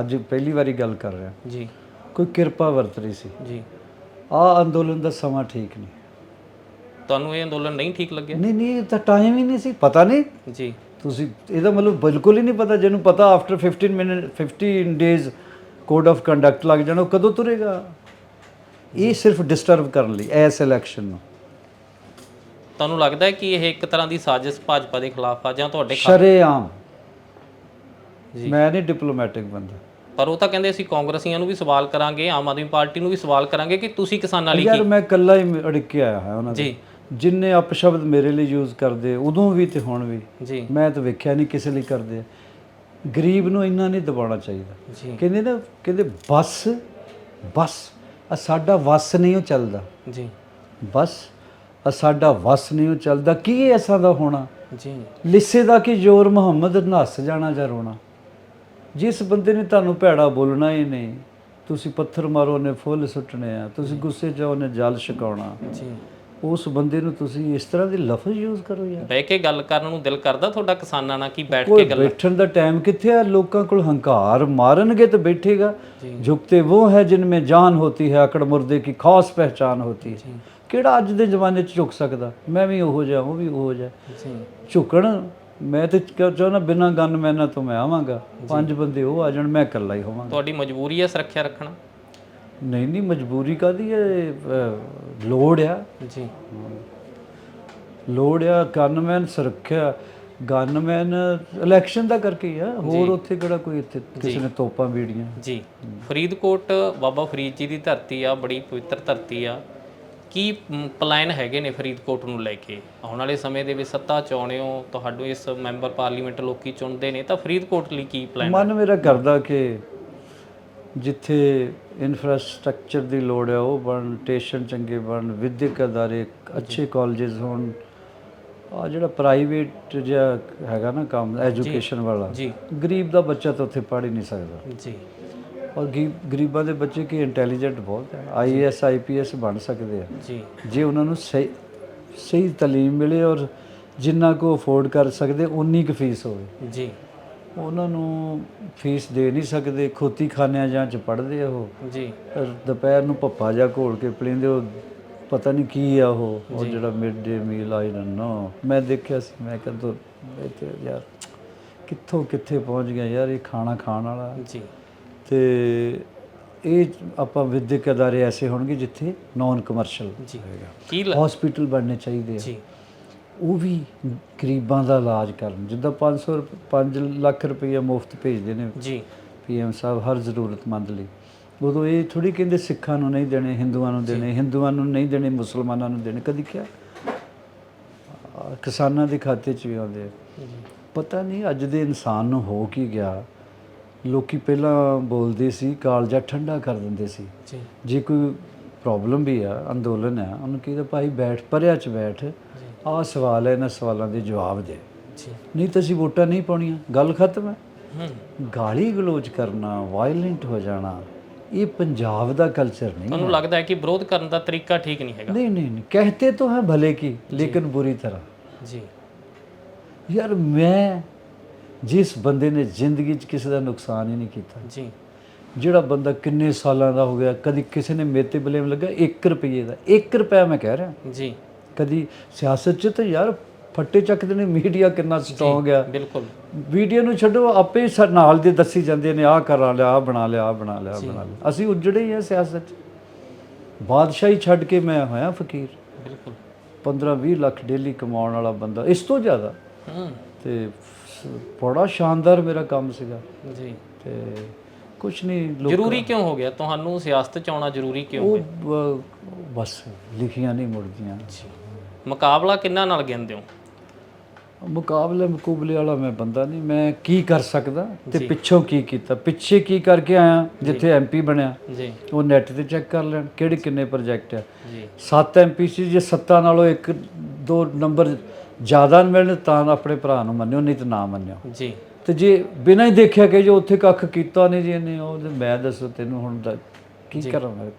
ਅੱਜ ਪਹਿਲੀ ਵਾਰੀ ਗੱਲ ਕਰ ਰਿਹਾ। ਜੀ। ਕੋਈ ਕਿਰਪਾ ਵਰਤ ਰਹੀ ਸੀ। ਜੀ। ਆ ਅੰਦੋਲਨ ਦਾ ਸਮਾਂ ਠੀਕ ਨਹੀਂ। ਤੁਹਾਨੂੰ ਇਹ ਅੰਦੋਲਨ ਨਹੀਂ ਠੀਕ ਲੱਗਿਆ? ਨਹੀਂ ਨਹੀਂ ਇਹ ਤਾਂ ਟਾਈਮ ਹੀ ਨਹੀਂ ਸੀ। ਪਤਾ ਨਹੀਂ। ਜੀ। ਤੁਸੀਂ ਇਹਦਾ ਮਤਲਬ ਬਿਲਕੁਲ ਹੀ ਨਹੀਂ ਪਤਾ। ਜਿਹਨੂੰ ਪਤਾ after 15 minute 15 days code of conduct ਲੱਗ ਜਾਣਾ ਉਹ ਕਦੋਂ ਤੁਰੇਗਾ? ਇਹ ਸਿਰਫ ਡਿਸਟਰਬ ਕਰਨ ਲਈ ਐਸ ਇਲੈਕਸ਼ਨ ਨੂੰ। ਤੁਹਾਨੂੰ ਲੱਗਦਾ ਹੈ ਕਿ ਇਹ ਇੱਕ ਤਰ੍ਹਾਂ ਦੀ ਸਾਜ਼ਿਸ਼ ਭਾਜਪਾ ਦੇ ਖਿਲਾਫ ਆ ਜਾਂ ਤੁਹਾਡੇ ਖਿਲਾਫ? ਸ਼ਰੇਆਮ। ਮੈਂ ਨਹੀਂ ਡਿਪਲੋਮੈਟਿਕ ਬੰਦਾ। ਪਰ ਉਹ ਤਾਂ ਕਹਿੰਦੇ ਅਸੀਂ ਕਾਂਗਰਸੀਆਂ ਨੂੰ ਵੀ ਸਵਾਲ ਕਰਾਂਗੇ ਆਮ ਆਦਮੀ ਪਾਰਟੀ ਨੂੰ ਵੀ ਸਵਾਲ ਕਰਾਂਗੇ ਕਿ ਤੁਸੀਂ ਕਿਸਾਨਾਂ ਲਈ ਯਾਰ ਮੈਂ ਇਕੱਲਾ ਹੀ ਅੜਿੱਕ ਆਇਆ ਹਾਂ ਉਹਨਾਂ ਦੇ। ਜੀ। ਜਿੰਨੇ ਅਪਸ਼ਬਦ ਮੇਰੇ ਲਈ ਯੂਜ਼ ਕਰਦੇ ਉਦੋਂ ਵੀ ਤੇ ਹੁਣ ਵੀ। ਜੀ। ਮੈਂ ਤਾਂ ਵੇਖਿਆ ਨਹੀਂ ਕਿਸੇ ਲਈ ਕਰਦੇ। ਗਰੀਬ ਨੂੰ ਇੰਨਾ ਨਹੀਂ ਦਬਾਉਣਾ ਚਾਹੀਦਾ। ਜੀ। ਕਹਿੰਦੇ ਨਾ ਕਹਿੰਦੇ ਬਸ ਬਸ ਆ ਸਾਡਾ ਵਸ ਨਹੀਂ ਉਹ ਚੱਲਦਾ। ਜੀ। ਬਸ ਆ ਸਾਡਾ ਵਸ ਨਹੀਂ ਉਹ ਚੱਲਦਾ। ਕੀ ਐਸਾ ਦਾ ਹੋਣਾ? ਜੀ। ਲਿੱਸੇ ਦਾ ਕਿ ਜੋਰ ਮੁਹੰਮਦ ਨੱਸ ਜਾਣਾ ਜਾਂ ਰੋਣਾ? ਜਿਸ ਬੰਦੇ ਨੇ ਤੁਹਾਨੂੰ ਭੈੜਾ ਬੋਲਣਾ ਹੀ ਨਹੀਂ ਤੁਸੀਂ ਪੱਥਰ ਮਾਰੋ ਨੇ ਫੁੱਲ ਸੁੱਟਣੇ ਆ ਤੁਸੀਂ ਗੁੱਸੇ 'ਚ ਉਹਨੇ ਜਲ ਛਕਾਉਣਾ। ਜੀ। ਉਸ ਬੰਦੇ ਨੂੰ ਤੁਸੀਂ ਇਸ ਤਰ੍ਹਾਂ ਦੇ ਲਫ਼ਜ਼ ਯੂਜ਼ ਕਰੋ ਯਾਰ। ਬਹਿ ਕੇ ਗੱਲ ਕਰਨ ਨੂੰ ਦਿਲ ਕਰਦਾ ਤੁਹਾਡਾ ਕਿਸਾਨਾਂ ਨਾਲ ਕੀ ਬੈਠ ਕੋਈ ਕੇ ਗੱਲ ਬੈਠਣ ਦਾ ਟਾਈਮ ਕਿੱਥੇ ਆ? ਲੋਕਾਂ ਕੋਲ ਹੰਕਾਰ ਮਾਰਨਗੇ ਤਾਂ ਬੈਠੇਗਾ। ਝੁਕਤੇ ਉਹ ਹੈ ਜਿਨ ਮੇਂ ਜਾਨ ਹੋਤੀ ਹੈ ਅਕੜ ਮੁਰਦੇ ਕੀ ਖਾਸ ਪਹਿਚਾਨ ਹੋਤੀ ਹੈ। ਕਿਹੜਾ ਅੱਜ ਦੇ ਜ਼ਮਾਨੇ 'ਚ ਝੁਕ ਸਕਦਾ? ਮੈਂ ਵੀ ਉਹੋ ਜਿਹਾ ਉਹ ਵੀ ਉਹੋ ਜਿਹਾ। ਜੀ। ਝੁਕਣ ਮੈਂ ਤੇ ਚਾਹੁੰਦਾ ਬਿਨਾਂ ਗਨਮੈਨਾਂ ਤੋਂ ਮੈਂ ਆਵਾਂਗਾ। ਪੰਜ ਬੰਦੇ ਉਹ ਆ ਜਾਣ ਮੈਂ ਇਕੱਲਾ ਹੀ ਹੋਵਾਂਗਾ। ਤੁਹਾਡੀ ਮਜਬੂਰੀ ਹੈ ਸੁਰੱਖਿਆ ਰੱਖਣਾ? ਨਹੀਂ ਨਹੀਂ ਮਜਬੂਰੀ ਕਾਦੀ ਹੈ ਅਹ, ਲੋੜ ਆ। ਜੀ। ਲੋੜ ਆ ਗਨਮੈਨ ਸੁਰੱਖਿਆ ਗਨਮੈਨ ਇਲੈਕਸ਼ਨ ਦਾ ਕਰਕੇ ਹੀ ਆ। ਹੋਰ ਉੱਥੇ ਕਿਹੜਾ ਕੋਈ ਇੱਥੇ ਕਿਸੇ ਨੇ ਤੋਪਾਂ ਵੀੜੀਆਂ ਜੀ। ਫਰੀਦਕੋਟ ਬਾਬਾ ਫਰੀਦ ਜੀ ਦੀ ਧਰਤੀ ਆ ਬੜੀ ਪਵਿੱਤਰ ਧਰਤੀ ਆ। ਕੀ ਪਲਾਨ ਹੈਗੇ ਨੇ ਫਰੀਦਕੋਟ ਨੂੰ ਲੈ ਕੇ? ਆਉਣ ਵਾਲੇ ਸਮੇਂ ਦੇ ਵਿੱਚ ਸੱਤਾ ਹੋ ਤੁਹਾਨੂੰ ਇਸ ਮੈਂਬਰ ਪਾਰਲੀਮੈਂਟ ਲੋਕੀ ਚੁਣਦੇ ਨੇ ਤਾਂ ਫਰੀਦਕੋਟ ਲਈ ਕੀ ਪਲਾਨ ਮਨ ਮੇਰਾ ਕਰਦਾ ਕਿ ਜਿੱਥੇ ਇਨਫਰਾਸਟ੍ਰਕਚਰ ਦੀ ਲੋੜ ਹੈ ਉਹ ਬਣ ਸਟੇਸ਼ਨ ਚੰਗੇ ਬਣ ਵਿਦਿਅਕ ਅਦਾਰੇ ਅੱਛੇ ਕਾਲਜਸ ਹੋਣ ਆ ਜਿਹੜਾ ਪ੍ਰਾਈਵੇਟ ਜਿਹਾ ਹੈਗਾ ਨਾ ਕੰਮ ਐਜੂਕੇਸ਼ਨ ਵਾਲਾ ਜੀ। ਗਰੀਬ ਦਾ ਬੱਚਾ ਤਾਂ ਉੱਥੇ ਪੜ੍ਹ ਹੀ ਨਹੀਂ ਸਕਦਾ। ਜੀ। ਔਰ ਗੀ- ਗਰੀਬਾਂ ਦੇ ਬੱਚੇ ਕੀ ਇੰਟੈਲੀਜੈਂਟ ਬਹੁਤ ਹੈ। ਆਈਏਐਸ ਆਈਪੀਐਸ ਬਣ ਸਕਦੇ ਆ। ਜੀ। ਜੇ ਉਹਨਾਂ ਨੂੰ ਸਹੀ ਸਹੀ ਤਾਲੀਮ ਮਿਲੇ ਔਰ ਜਿੰਨਾ ਕੋ ਅਫੋਰਡ ਕਰ ਸਕਦੇ ਉਨੀ ਕੁ ਫੀਸ ਹੋਵੇ। ਜੀ। ਉਹਨਾਂ ਨੂੰ ਫੀਸ ਦੇ ਨਹੀਂ ਸਕਦੇ ਖੋਤੀ ਖਾਨਿਆਂ ਜਾਂ ਚ ਪੜਦੇ ਉਹ। ਜੀ। ਔਰ ਦੁਪਹਿਰ ਨੂੰ ਪੱਪਾ ਜਾ ਘੋਲ ਕੇ ਪਲੀਂਦੇ ਉਹ ਪਤਾ ਨਹੀਂ ਕੀ ਆ ਉਹ ਉਹ ਜਿਹੜਾ ਮਿਡ ਡੇ ਮੀਲ ਆਈ ਨੋ ਮੈਂ ਦੇਖਿਆ ਸੀ ਮੈਂ ਕਦੋਂ ਇੱਥੇ ਯਾਰ ਕਿੱਥੋਂ ਕਿੱਥੇ ਪਹੁੰਚ ਗਿਆ ਯਾਰ ਇਹ ਖਾਣਾ ਖਾਣ ਵਾਲਾ। ਜੀ। ਤੇ ਇਹ ਆਪਾਂ ਵਿਦਿਅਕ ਅਦਾਰੇ ਐਸੇ ਹੋਣਗੇ ਜਿੱਥੇ ਨਾਨ ਕਮਰਸ਼ੀਅਲ ਜੀ। ਲ- ਹਸਪੀਟਲ ਬਣਨੇ ਚਾਹੀਦੇ ਆ। ਜੀ। ਉਹ ਵੀ ਗਰੀਬਾਂ ਦਾ ਇਲਾਜ ਕਰਨ। ਜਿੱਦਾਂ 500 ਰੁਪ- 5 ਲੱਖ ਰੁਪਈਆ ਮੁਫਤ ਭੇਜਦੇ ਨੇ ਜੀ। ਪੀਐਮ ਸਾਹਿਬ ਹਰ ਜ਼ਰੂਰਤਮੰਦ ਲਈ। ਉਦੋਂ ਇਹ ਥੋੜੀ ਕਹਿੰਦੇ ਸਿੱਖਾਂ ਨੂੰ ਨਹੀਂ ਦੇਣੇ ਹਿੰਦੂਆਂ ਨੂੰ ਦੇਣੇ ਹਿੰਦੂਆਂ ਨੂੰ ਨਹੀਂ ਦੇਣੇ ਮੁਸਲਮਾਨਾਂ ਨੂੰ ਦੇਣੇ। ਕਦੀ ਕਿਹਾ? ਕਿਸਾਨਾਂ ਦੇ ਖਾਤੇ 'ਚ ਵੀ ਆਉਂਦੇ ਆ। ਪਤਾ ਨਹੀਂ ਅੱਜ ਦੇ ਇਨਸਾਨ ਨੂੰ ਹੋ ਕੀ ਗਿਆ। ਲੋਕੀ ਪਹਿਲਾਂ ਬੋਲਦੇ ਸੀ ਕਾਲਜਾ ਠੰਡਾ ਕਰ ਦਿੰਦੇ ਸੀ। ਜੇ। ਕੋਈ ਪ੍ਰੋਬਲਮ ਵੀ ਆ ਅੰਦੋਲਨ ਆ ਉਹਨੂੰ ਕਹਿੰਦਾ ਭਾਈ ਬੈਠ ਪਰਿਆ ਚ ਬੈਠ। ਆ ਸਵਾਲ ਹੈ ਇਹਨਾਂ ਸਵਾਲਾਂ ਦੇ ਜਵਾਬ ਦੇ। ਨਹੀਂ ਤਾਂ ਅਸੀਂ ਵੋਟਾਂ ਨਹੀਂ ਪਾਉਣੀਆਂ। ਗੱਲ ਖਤਮ ਹੈ। ਗਾਲੀ ਗਲੋਚ ਕਰਨਾ ਵਾਇਲੈਂਟ ਹੋ ਜਾਣਾ ਇਹ ਪੰਜਾਬ ਦਾ ਕਲਚਰ ਨਹੀਂ ਤੁਹਾਨੂੰ ਲੱਗਦਾ ਹੈ ਕਿ ਵਿਰੋਧ ਕਰਨ ਦਾ ਤਰੀਕਾ ਠੀਕ ਨਹੀਂ ਹੈਗਾ? ਨਹੀਂ ਨਹੀਂ ਕਹਤੇ ਤਾਂ ਹੈ ਭਲੇ ਕੀ ਲੇਕਿਨ ਬੁਰੀ ਤਰ੍ਹਾਂ। ਜੀ। ਯਾਰ ਮੈਂ ਜਿਸ ਬੰਦੇ ਨੇ ਜ਼ਿੰਦਗੀ 'ਚ ਕਿਸੇ ਦਾ ਨੁਕਸਾਨ ਹੀ ਨਹੀਂ ਕੀਤਾ। ਜੀ। ਜਿਹੜਾ ਬੰਦਾ ਕਿੰਨੇ ਸਾਲਾਂ ਦਾ ਹੋ ਗਿਆ ਕਦੀ ਕਿਸੇ ਨੇ ਮੇਰੇ ਤੇ ਬਲੇਮ ਲੱਗਾ 1 ਰੁਪਏ ਦਾ 1 ਰੁਪਿਆ ਮੈਂ ਕਹਿ ਰਿਹਾ। ਜੀ। ਕਦੀ ਸਿਆਸਤ 'ਚ ਤਾਂ ਯਾਰ ਫੱਟੇ ਚੱਕਦੇ ਨੇ ਮੀਡੀਆ ਕਿੰਨਾ ਸਟਰੋਂਗ ਆ। ਬਿਲਕੁਲ। ਵੀਡੀਓ ਨੂੰ ਛੱਡੋ ਆਪੇ ਹੀ ਸਾ- ਨਾਲ ਦੇ ਦੱਸੀ ਜਾਂਦੇ ਨੇ ਆਹ ਕਰਾ ਲਿਆ ਆਹ ਬਣਾ ਲਿਆ ਆਹ ਬਣਾ ਲਿਆ ਬਣਾ ਲਿਆ। ਅਸੀਂ ਉਜੜੇ ਹੀ ਆ ਸਿਆਸਤ 'ਚ। ਬਾਦਸ਼ਾਹੀ ਛੱਡ ਕੇ ਮੈਂ ਹੋਇਆ ਫਕੀਰ। ਬਿਲਕੁਲ। 15 20 ਲੱਖ ਡੇਲੀ ਕਮਾਉਣ ਵਾਲਾ ਬੰਦਾ ਇਸ ਤੋਂ ਜ਼ਿਆਦਾ। ਹੂੰ। ਤੇ ਬੜਾ ਸ਼ਾਨਦਾਰ ਮੇਰਾ ਕੰਮ ਸੀਗਾ। ਜੀ। ਤੇ ਕੁਛ ਨਹੀਂ ਲੋਕ ਜ਼ਰੂਰੀ ਕਿਉਂ ਹੋ ਗਿਆ? ਤੁਹਾਨੂੰ ਸਿਆਸਤ ਚ ਆਉਣਾ ਜ਼ਰੂਰੀ ਕਿਉਂ ਉਹ ਬ- ਬਸ ਲਿਖੀਆਂ ਨਹੀਂ ਮੁੜਦੀਆਂ। ਜੀ। ਮੁਕਾਬਲਾ ਕਿੰਨਾ ਨਾਲ ਗਿਣਦੇ ਹੋ? ਮੁਕਾਬਲੇ ਮੁਕਾਬਲੇ ਵਾਲਾ ਮੈਂ ਬੰਦਾ ਨਹੀਂ। ਮੈਂ ਕੀ ਕਰ ਸਕਦਾ ਤੇ ਪਿੱਛੋਂ ਕੀ ਕੀਤਾ? ਪਿੱਛੇ ਕੀ ਕਰਕੇ ਆਇਆ ਜਿੱਥੇ ਐਮਪੀ ਬਣਿਆ। ਜੀ। ਉਹ ਨੈਟ ਤੇ ਚੈੱਕ ਕਰ ਲੈਣ ਕਿਹੜੇ ਕਿੰਨੇ ਪ੍ਰੋਜੈਕਟ ਆ। ਜੀ। 7 ਐਮਪੀ ਸੀ ਜੇ ਸੱਤਾ ਨਾਲੋਂ ਇੱਕ ਦੋ ਨੰਬਰ ਜ਼ਿਆਦਾ ਮਿਲਣ ਤਾਂ ਆਪਣੇ ਭਰਾ ਨੂੰ ਮੰਨਿਓ ਨਹੀਂ ਤਾਂ ਨਾ ਮੰਨਿਓ। ਜੀ। ਤੇ ਜੇ ਬਿਨਾਂ ਹੀ ਦੇਖਿਆ ਕਿ ਜੋ ਉੱਥੇ ਕੱਖ ਕੀਤਾ ਨਹੀਂ ਜੀ ਇਹਨੇ ਉਹ ਤੇ ਮੈਂ ਦੱਸੋ ਤੈਨੂੰ ਹੁਣ ਦਾ ਕੀ ਕਰਾਂ ਮੈਂ?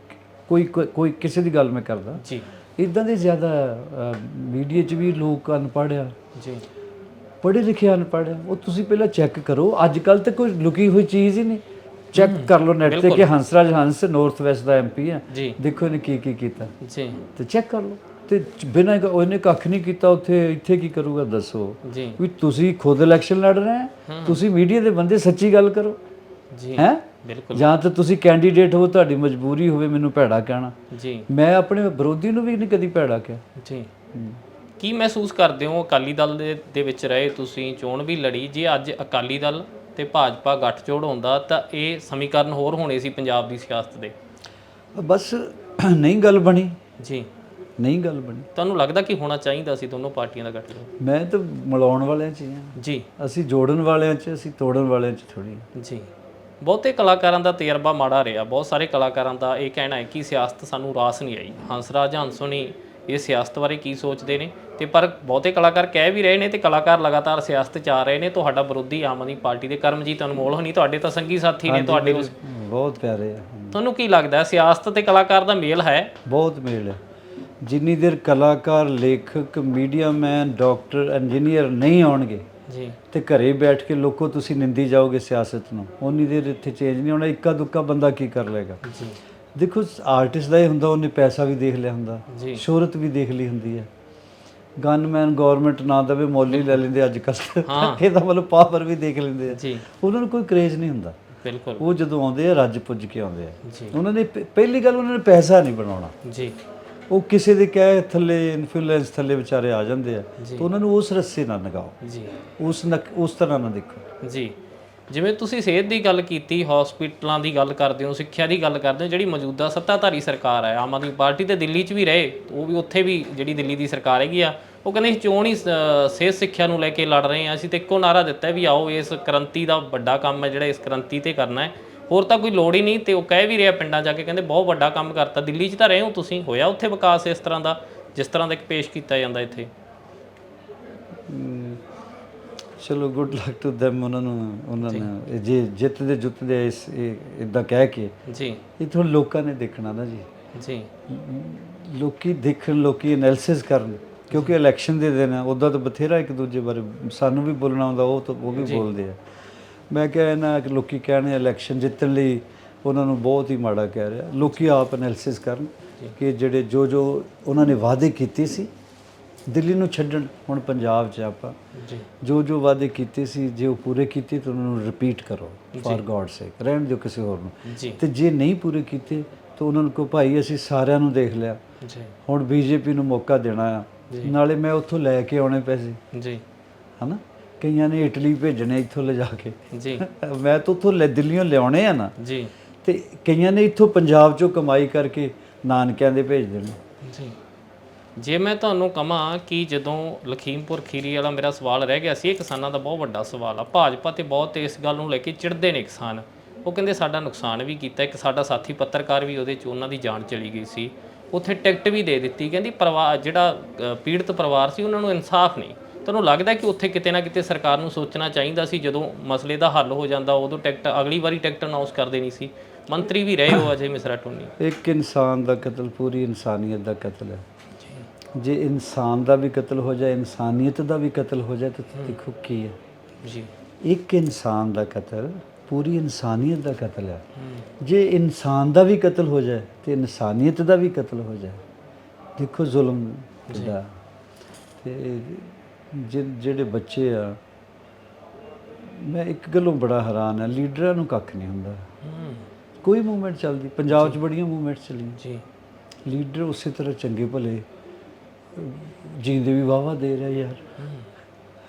ਕੋਈ ਕੋਈ- ਕੋਈ ਕਿਸੇ ਦੀ ਗੱਲ ਮੈਂ ਕਰਦਾ। ਜੀ। ਇਦਾਂ ਦੇ ਜ਼ਿਆਦਾ ਮੀਡੀਆ 'ਚ ਵੀ ਲੋਕ ਅਨਪੜ੍ਹ ਆ। ਜੀ। ਪੜ੍ਹੇ ਲਿਖੇ ਅਨਪੜ੍ਹ ਆ। ਉਹ ਤੁਸੀਂ ਪਹਿਲਾਂ ਚੈੱਕ ਕਰੋ। ਅੱਜ ਕੱਲ ਤੇ ਕੋਈ ਲੁਕੀ ਹੋਈ ਚੀਜ਼ ਹੀ ਨਹੀਂ। ਚੈੱਕ ਕਰ ਲਓ ਨੈਟ ਤੇ ਕਿ ਹੰਸਰਾਜ ਹੰਸ ਨਾਰਥ ਵੈਸਟ ਦਾ ਐਮਪੀ ਆ। ਜੀ। ਦੇਖੋ ਇਹਨੇ ਕੀ ਕੀ ਕੀਤਾ। ਜੀ। ਤੇ ਚੈੱਕ ਕਰ ਲਓ। ਤੇ ਬਿਨਾਂ ਉਹਨੇ ਕੱਖ ਨਹੀਂ ਕੀਤਾ ਉੱਥੇ ਇੱਥੇ ਕੀ ਕਰੂਗਾ ਦੱਸੋ? ਜੀ। ਵੀ ਤੁਸੀਂ ਖੁਦ ਇਲੈਕਸ਼ਨ ਲੜ ਰਹੇ ਹੈ ਤੁਸੀਂ ਮੀਡੀਆ ਦੇ ਬੰਦੇ ਸੱਚੀ ਗੱਲ ਕਰੋ। ਜੀ ਹੈ? ਬਿਲਕੁਲ। ਜਾਂ ਤਾਂ ਤੁਸੀਂ ਕੈਂਡੀਡੇਟ ਹੋ ਤੁਹਾਡੀ ਮਜਬੂਰੀ ਹੋਵੇ ਮੈਨੂੰ ਭੈੜਾ ਕਹਿਣਾ। ਜੀ। ਮੈਂ ਆਪਣੇ ਵਿਰੋਧੀ ਨੂੰ ਵੀ ਨਹੀਂ ਕਦੀ ਭੈੜਾ ਕਿਹਾ। ਜੀ। ਕੀ ਮਹਿਸੂਸ ਕਰਦੇ ਹੋ ਅਕਾਲੀ ਦਲ ਦੇ ਦੇ ਵਿੱਚ ਰਹੇ ਤੁਸੀਂ ਚੋਣ ਵੀ ਲੜੀ? ਜੇ ਅੱਜ ਅਕਾਲੀ ਦਲ ਤੇ ਭਾਜਪਾ ਗੱਠਜੋੜ ਹੁੰਦਾ ਤਾਂ ਇਹ ਸਮੀਕਰਨ ਹੋਰ ਹੋਣੇ ਸੀ ਪੰਜਾਬ ਦੀ ਸਿਆਸਤ ਦੇ। ਬਸ ਨਹੀਂ ਗੱਲ ਬਣੀ। ਜੀ। ਨਹੀਂ ਗੱਲ ਬਣੀ। ਤੁਹਾਨੂੰ ਲੱਗਦਾ ਕਿ ਹੋਣਾ ਚਾਹੀਦਾ ਸੀ ਦੋਨੋਂ ਪਾਰਟੀਆਂ ਦਾ ਗੱਠਜੋੜ ਮੈਂ ਤਾਂ ਮਿਲਾਉਣ ਵਾਲਿਆਂ 'ਚ ਹੀ ਹਾਂ। ਜੀ। ਅਸੀਂ ਜੋੜਨ ਵਾਲਿਆਂ 'ਚ ਅਸੀਂ ਤੋੜਨ ਵਾਲਿਆਂ 'ਚ ਥੋੜੀ ਜੀ। ਬਹੁਤੇ ਕਲਾਕਾਰਾਂ ਦਾ ਤਜਰਬਾ ਮਾੜਾ ਰਿਹਾ। ਬਹੁਤ ਸਾਰੇ ਕਲਾਕਾਰਾਂ ਦਾ ਇਹ ਕਹਿਣਾ ਹੈ ਕਿ ਸਿਆਸਤ ਸਾਨੂੰ ਰਾਸ ਨਹੀਂ ਆਈ। ਹੰਸਰਾਜ ਹੰਸੋਨੀ ਇਹ ਸਿਆਸਤ ਬਾਰੇ ਕੀ ਸੋਚਦੇ ਨੇ? ਤੇ ਪਰ ਬਹੁਤੇ ਕਲਾਕਾਰ ਕਹਿ ਵੀ ਰਹੇ ਨੇ ਤੇ ਕਲਾਕਾਰ ਲਗਾਤਾਰ ਸਿਆਸਤ 'ਚ ਆ ਰਹੇ ਨੇ। ਤੁਹਾਡਾ ਵਿਰੋਧੀ ਆਮ ਆਦਮੀ ਪਾਰਟੀ ਦੇ ਕਰਮਜੀਤ ਅਨਮੋਲ ਹੋਣੀ ਤੁਹਾਡੇ ਤਾਂ ਸੰਗੀ ਸਾਥੀ ਨੇ ਤੁਹਾਡੇ ਉਸ ਬਹੁਤ ਪਿਆਰੇ ਆ। ਤੁਹਾਨੂੰ ਕੀ ਲੱਗਦਾ? ਸਿਆਸਤ ਤੇ ਕਲਾਕਾਰ ਦਾ ਮੇਲ ਹੈ? ਬਹੁਤ ਮੇਲ ਹੈ। ਜਿੰਨੀ ਦੇਰ ਕਲਾਕਾਰ ਲੇਖਕ ਮੀਡੀਆ ਮੈਨ ਡਾਕਟਰ ਇੰਜੀਨੀਅਰ ਨਹੀਂ ਆਉਣਗੇ ਜੀ। ਤੇ ਘਰੇ ਬੈਠ ਕੇ ਲੋਕੋ ਤੁਸੀਂ ਨਿੰਦੀ ਜਾਓਗੇ ਸਿਆਸਤ ਨੂੰ ਉਨੀ ਦੇਰ ਇੱਥੇ ਚੇਂਜ ਨਹੀਂ ਹੋਣਾ ਇੱਕਾ ਦੁੱਕਾ ਬੰਦਾ ਕੀ ਕਰ ਲੇਗਾ ਜੀ। ਦੇਖੋ ਆਰਟਿਸਟ ਦਾ ਇਹ ਹੁੰਦਾ ਉਹਨੇ ਪੈਸਾ ਵੀ ਦੇਖ ਲਿਆ ਹੁੰਦਾ ਸ਼ੋਹਰਤ ਵੀ ਦੇਖ ਲਈ ਹੁੰਦੀ ਹੈ। ਗਨਮੈਨ ਗਵਰਨਮੈਂਟ ਨਾ ਦਵੇ ਮੌਲੀ ਲੈ ਲੈਂਦੇ ਅੱਜ ਕੱਲ੍ਹ। ਹਾਂ। ਇਹਦਾ ਮਤਲਬ ਪਾਵਰ ਵੀ ਦੇਖ ਲੈਂਦੇ ਆ। ਜੀ। ਉਹਨਾਂ ਨੂੰ ਕੋਈ ਕਰੇਜ਼ ਨਹੀਂ ਹੁੰਦਾ। ਬਿਲਕੁਲ। ਉਹ ਜਦੋਂ ਆਉਂਦੇ ਆ ਰੱਜ ਪੁੱਜ ਕੇ ਆਉਂਦੇ ਆ। ਉਹਨਾਂ ਨੇ ਪਹਿਲੀ ਗੱਲ ਉਹਨਾਂ ਨੇ ਪੈਸਾ ਨਹੀਂ ਬਣਾਉਣਾ। ਜੀ। ਉਹ ਕਿਸੇ ਦੇ ਕਹਿ ਥੱਲੇ ਇਨਫਲੂਐਂਸ ਥੱਲੇ ਵਿਚਾਰੇ ਆ ਜਾਂਦੇ ਆ ਜੀ। ਤਾਂ ਉਹਨਾਂ ਨੂੰ ਉਸ ਰਸਤੇ ਨਾ ਨਗਾਓ। ਜੀ। ਉਸ ਨਕ- ਉਸ ਤਰ੍ਹਾਂ ਨਾ ਦੇਖੋ। ਜੀ। ਜਿਵੇਂ ਤੁਸੀਂ ਸਿਹਤ ਦੀ ਗੱਲ ਕੀਤੀ ਹਸਪੀਟਲਾਂ ਦੀ ਗੱਲ ਕਰਦੇ ਹੋ ਸਿੱਖਿਆ ਦੀ ਗੱਲ ਕਰਦੇ ਹੋ ਜਿਹੜੀ ਮੌਜੂਦਾ ਸੱਤਾਧਾਰੀ ਸਰਕਾਰ ਹੈ ਆਮ ਆਦਮੀ ਪਾਰਟੀ ਤੇ ਦਿੱਲੀ 'ਚ ਵੀ ਰਹੇ ਉਹ ਵੀ ਉੱਥੇ ਵੀ ਜਿਹੜੀ ਦਿੱਲੀ ਦੀ ਸਰਕਾਰ ਹੈਗੀ ਆ ਉਹ ਕਹਿੰਦੇ ਅਸੀਂ ਚੋਣ ਹੀ ਅ, ਸਿਹਤ ਸਿੱਖਿਆ ਨੂੰ ਲੈ ਕੇ ਲੜ ਰਹੇ ਹਾਂ ਅਸੀਂ ਤੇ ਇੱਕੋ ਨਾਰਾ ਦਿੱਤਾ ਹੈ ਵੀ ਆਓ ਇਸ ਕ੍ਰਾਂਤੀ ਦਾ ਵੱਡਾ ਕੰਮ ਹੈ ਜਿਹੜਾ ਇਸ ਕ੍ਰਾਂਤੀ ਤੇ ਕਰਨਾ ਹੈ ਹੋਰ ਤਾਂ ਕੋਈ ਲੋੜ ਹੀ ਨਹੀਂ ਤੇ ਉਹ ਕਹਿ ਵੀ ਰਿਹਾ ਪਿੰਡਾਂ ਜਾ ਕੇ ਕਹਿੰਦੇ ਬਹੁਤ ਵੱਡਾ ਕੰਮ ਕਰਤਾ ਦਿੱਲੀ 'ਚ ਤਾਂ ਰਹੇ ਹੋ ਤੁਸੀਂ ਹੋਇਆ ਉੱਥੇ ਵਿਕਾਸ ਇਸ ਤਰ੍ਹਾਂ ਦਾ ਜਿਸ ਤਰ੍ਹਾਂ ਦਾ ਇੱਕ ਪੇਸ਼ ਕੀਤਾ ਜਾਂਦਾ ਇੱਥੇ? ਚਲੋ ਗੁੱਡ ਲੱਕ ਟੂ them ਉਹਨਾਂ ਨੂੰ ਉਹਨਾਂ ਨੇ ਜੇ ਜਿੱਤਦੇ ਜੁੱਤਦੇ ਇਸ ਇਦਾਂ ਕਹਿ ਕੇ। ਜੀ। ਤੁਹਾਨੂੰ ਲੋਕਾਂ ਨੇ ਦੇਖਣਾ ਨਾ ਜੀ। ਜੀ। ਲੋਕੀ ਦੇਖਣ ਲੋਕੀ ਐਨਾਲਿਸਿਸ ਕਰਨ ਕਿਉਂਕਿ ਇਲੈਕਸ਼ਨ ਦੇ ਦਿਨ ਆ ਉਦਾਂ ਤਾਂ ਬਥੇਰਾ ਇੱਕ ਦੂਜੇ ਬਾਰੇ ਸਾਨੂੰ ਵੀ ਬੋਲਣਾ ਆਉਂਦਾ ਉਹ ਤਾਂ ਉਹ ਵੀ ਬੋਲਦੇ ਆ। ਮੈਂ ਕਿਹਾ ਇਹਨਾਂ ਕਿ ਲੋਕੀ ਕਹਿਣੇ ਇਲੈਕਸ਼ਨ ਜਿੱਤਣ ਲਈ ਉਹਨਾਂ ਨੂੰ ਬਹੁਤ ਹੀ ਮਾੜਾ ਕਹਿ ਰਿਹਾ। ਲੋਕੀ ਆਪ ਐਨਾਲਿਸਿਸ ਕਰਨ ਕਿ ਜਿਹੜੇ ਜੋ ਜੋ ਉਹਨਾਂ ਨੇ ਵਾਅਦੇ ਕੀਤੇ ਸੀ ਦਿੱਲੀ ਨੂੰ ਛੱਡਣ ਹੁਣ ਪੰਜਾਬ 'ਚ ਆਪਾਂ ਜੀ। ਜੋ ਵਾਅਦੇ ਕੀਤੇ ਸੀ ਜੇ ਉਹ ਪੂਰੇ ਕੀਤੇ ਤਾਂ ਉਹਨਾਂ ਨੂੰ ਰਿਪੀਟ ਕਰੋ ਫॉर ਗॉड ਸੇਕ ਰਹਿਣ ਦਿਓ ਕਿਸੇ ਹੋਰ ਨੂੰ। ਤੇ ਜੇ ਨਹੀਂ ਪੂਰੇ ਕੀਤੇ ਤਾਂ ਉਹਨਾਂ ਨੂੰ ਕਹੋ ਭਾਈ ਅਸੀਂ ਸਾਰਿਆਂ ਨੂੰ ਦੇਖ ਲਿਆ। ਜੀ। ਹੁਣ ਬੀਜੇਪੀ ਨੂੰ ਮੌਕਾ ਦੇਣਾ ਆ। ਨਾਲੇ ਮੈਂ ਉੱਥੋਂ ਲੈ ਕੇ ਆਉਣੇ ਪੈਸੇ। ਜੀ। ਹਨਾ? ਕਈਆਂ ਨੇ ਇਟਲੀ ਭੇਜਣੇ ਇੱਥੋਂ ਲਿਜਾ ਕੇ। ਜੀ। ਮੈਂ ਤਾਂ ਉੱਥੋਂ ਲੈ ਦਿੱਲੀੋਂ ਲਿਆਉਣੇ ਆ ਨਾ। ਜੀ। ਤੇ ਕਈਆਂ ਨੇ ਇੱਥੋਂ ਪੰਜਾਬ ਚੋਂ ਕਮਾਈ ਕਰਕੇ ਨਾਨਕਿਆਂ ਦੇ ਭੇਜ ਦੇਣੇ। ਜੀ। ਜੇ ਮੈਂ ਤੁਹਾਨੂੰ ਕਹਾਂ ਕਿ ਜਦੋਂ ਲਖੀਮਪੁਰ ਖੀਰੀ ਵਾਲਾ ਮੇਰਾ ਸਵਾਲ ਰਹਿ ਗਿਆ ਸੀ ਇਹ ਕਿਸਾਨਾਂ ਦਾ ਬਹੁਤ ਵੱਡਾ ਸਵਾਲ ਆ। ਭਾਜਪਾ ਤੇ ਬਹੁਤ ਇਸ ਗੱਲ ਨੂੰ ਲੈ ਕੇ ਚਿੜਦੇ ਨੇ ਕਿਸਾਨ। ਉਹ ਕਹਿੰਦੇ ਸਾਡਾ ਨੁਕਸਾਨ ਵੀ ਕੀਤਾ ਇੱਕ ਸਾਡਾ ਸਾਥੀ ਪੱਤਰਕਾਰ ਵੀ ਉਹਦੇ ਚ ਉਹਨਾਂ ਦੀ ਜਾਨ ਚਲੀ ਗਈ ਸੀ। ਉੱਥੇ ਟਿਕਟ ਵੀ ਦੇ ਦਿੱਤੀ। ਕਹਿੰਦੀ ਪਰਿਵਾਰ ਜਿਹੜਾ ਪੀੜਤ ਪਰਿਵਾਰ ਸੀ ਉਹਨਾਂ ਨੂੰ ਇਨਸਾਫ ਨਹੀਂ। ਤੁਹਾਨੂੰ ਲੱਗਦਾ ਕਿ ਉੱਥੇ ਕਿਤੇ ਨਾ ਕਿਤੇ ਸਰਕਾਰ ਨੂੰ ਸੋਚਣਾ ਚਾਹੀਦਾ ਸੀ ਜਦੋਂ ਮਸਲੇ ਦਾ ਹੱਲ ਹੋ ਜਾਂਦਾ ਉਦੋਂ ਟਿਕਟ ਅਗਲੀ ਵਾਰੀ ਟਿਕਟ ਅਨਾਉਂਸ ਕਰ ਦੇਣੀ ਸੀ? ਮੰਤਰੀ ਵੀ ਰਹੇ ਹੋ ਅਜੇ ਮਿਸਰਾ ਟੋਨੀ ਇੱਕ ਇਨਸਾਨ ਦਾ ਕਤਲ ਪੂਰੀ ਇਨਸਾਨੀਅਤ ਦਾ ਕਤਲ ਹੈ। ਜੇ। ਇਨਸਾਨ ਦਾ ਵੀ ਕਤਲ ਹੋ ਜਾਏ ਇਨਸਾਨੀਅਤ ਦਾ ਵੀ ਕਤਲ ਹੋ ਜਾਏ ਤਾਂ ਦੇਖੋ ਕੀ ਹੈ। ਜੀ। ਇੱਕ ਇਨਸਾਨ ਦਾ ਕਤਲ ਪੂਰੀ ਇਨਸਾਨੀਅਤ ਦਾ ਕਤਲ ਹੈ। ਜੇ ਇਨਸਾਨ ਦਾ ਵੀ ਕਤਲ ਹੋ ਜਾਏ ਤੇ ਇਨਸਾਨੀਅਤ ਦਾ ਵੀ ਕਤਲ ਹੋ ਜਾਏ। ਦੇਖੋ ਜ਼ੁਲਮ ਦਾ। ਤੇ ਜਿਹੜੇ ਬੱਚੇ ਆ ਮੈਂ ਇੱਕ ਗੱਲੋਂ ਬੜਾ ਹੈਰਾਨ ਆ ਲੀਡਰਾਂ ਨੂੰ ਕੱਖ ਨਹੀਂ ਹੁੰਦਾ। ਹੂੰ। ਕੋਈ ਮੂਵਮੈਂਟ ਚੱਲਦੀ ਪੰਜਾਬ 'ਚ ਬੜੀਆਂ ਮੂਵਮੈਂਟਸ ਚੱਲੀਆਂ। ਜੀ। ਲੀਡਰ ਉਸੇ ਤਰ੍ਹਾਂ ਚੰਗੇ ਭਲੇ ਜੀਂਦੇ ਵੀ ਵਾਵਾ ਦੇ ਰਿਹਾ ਯਾਰ।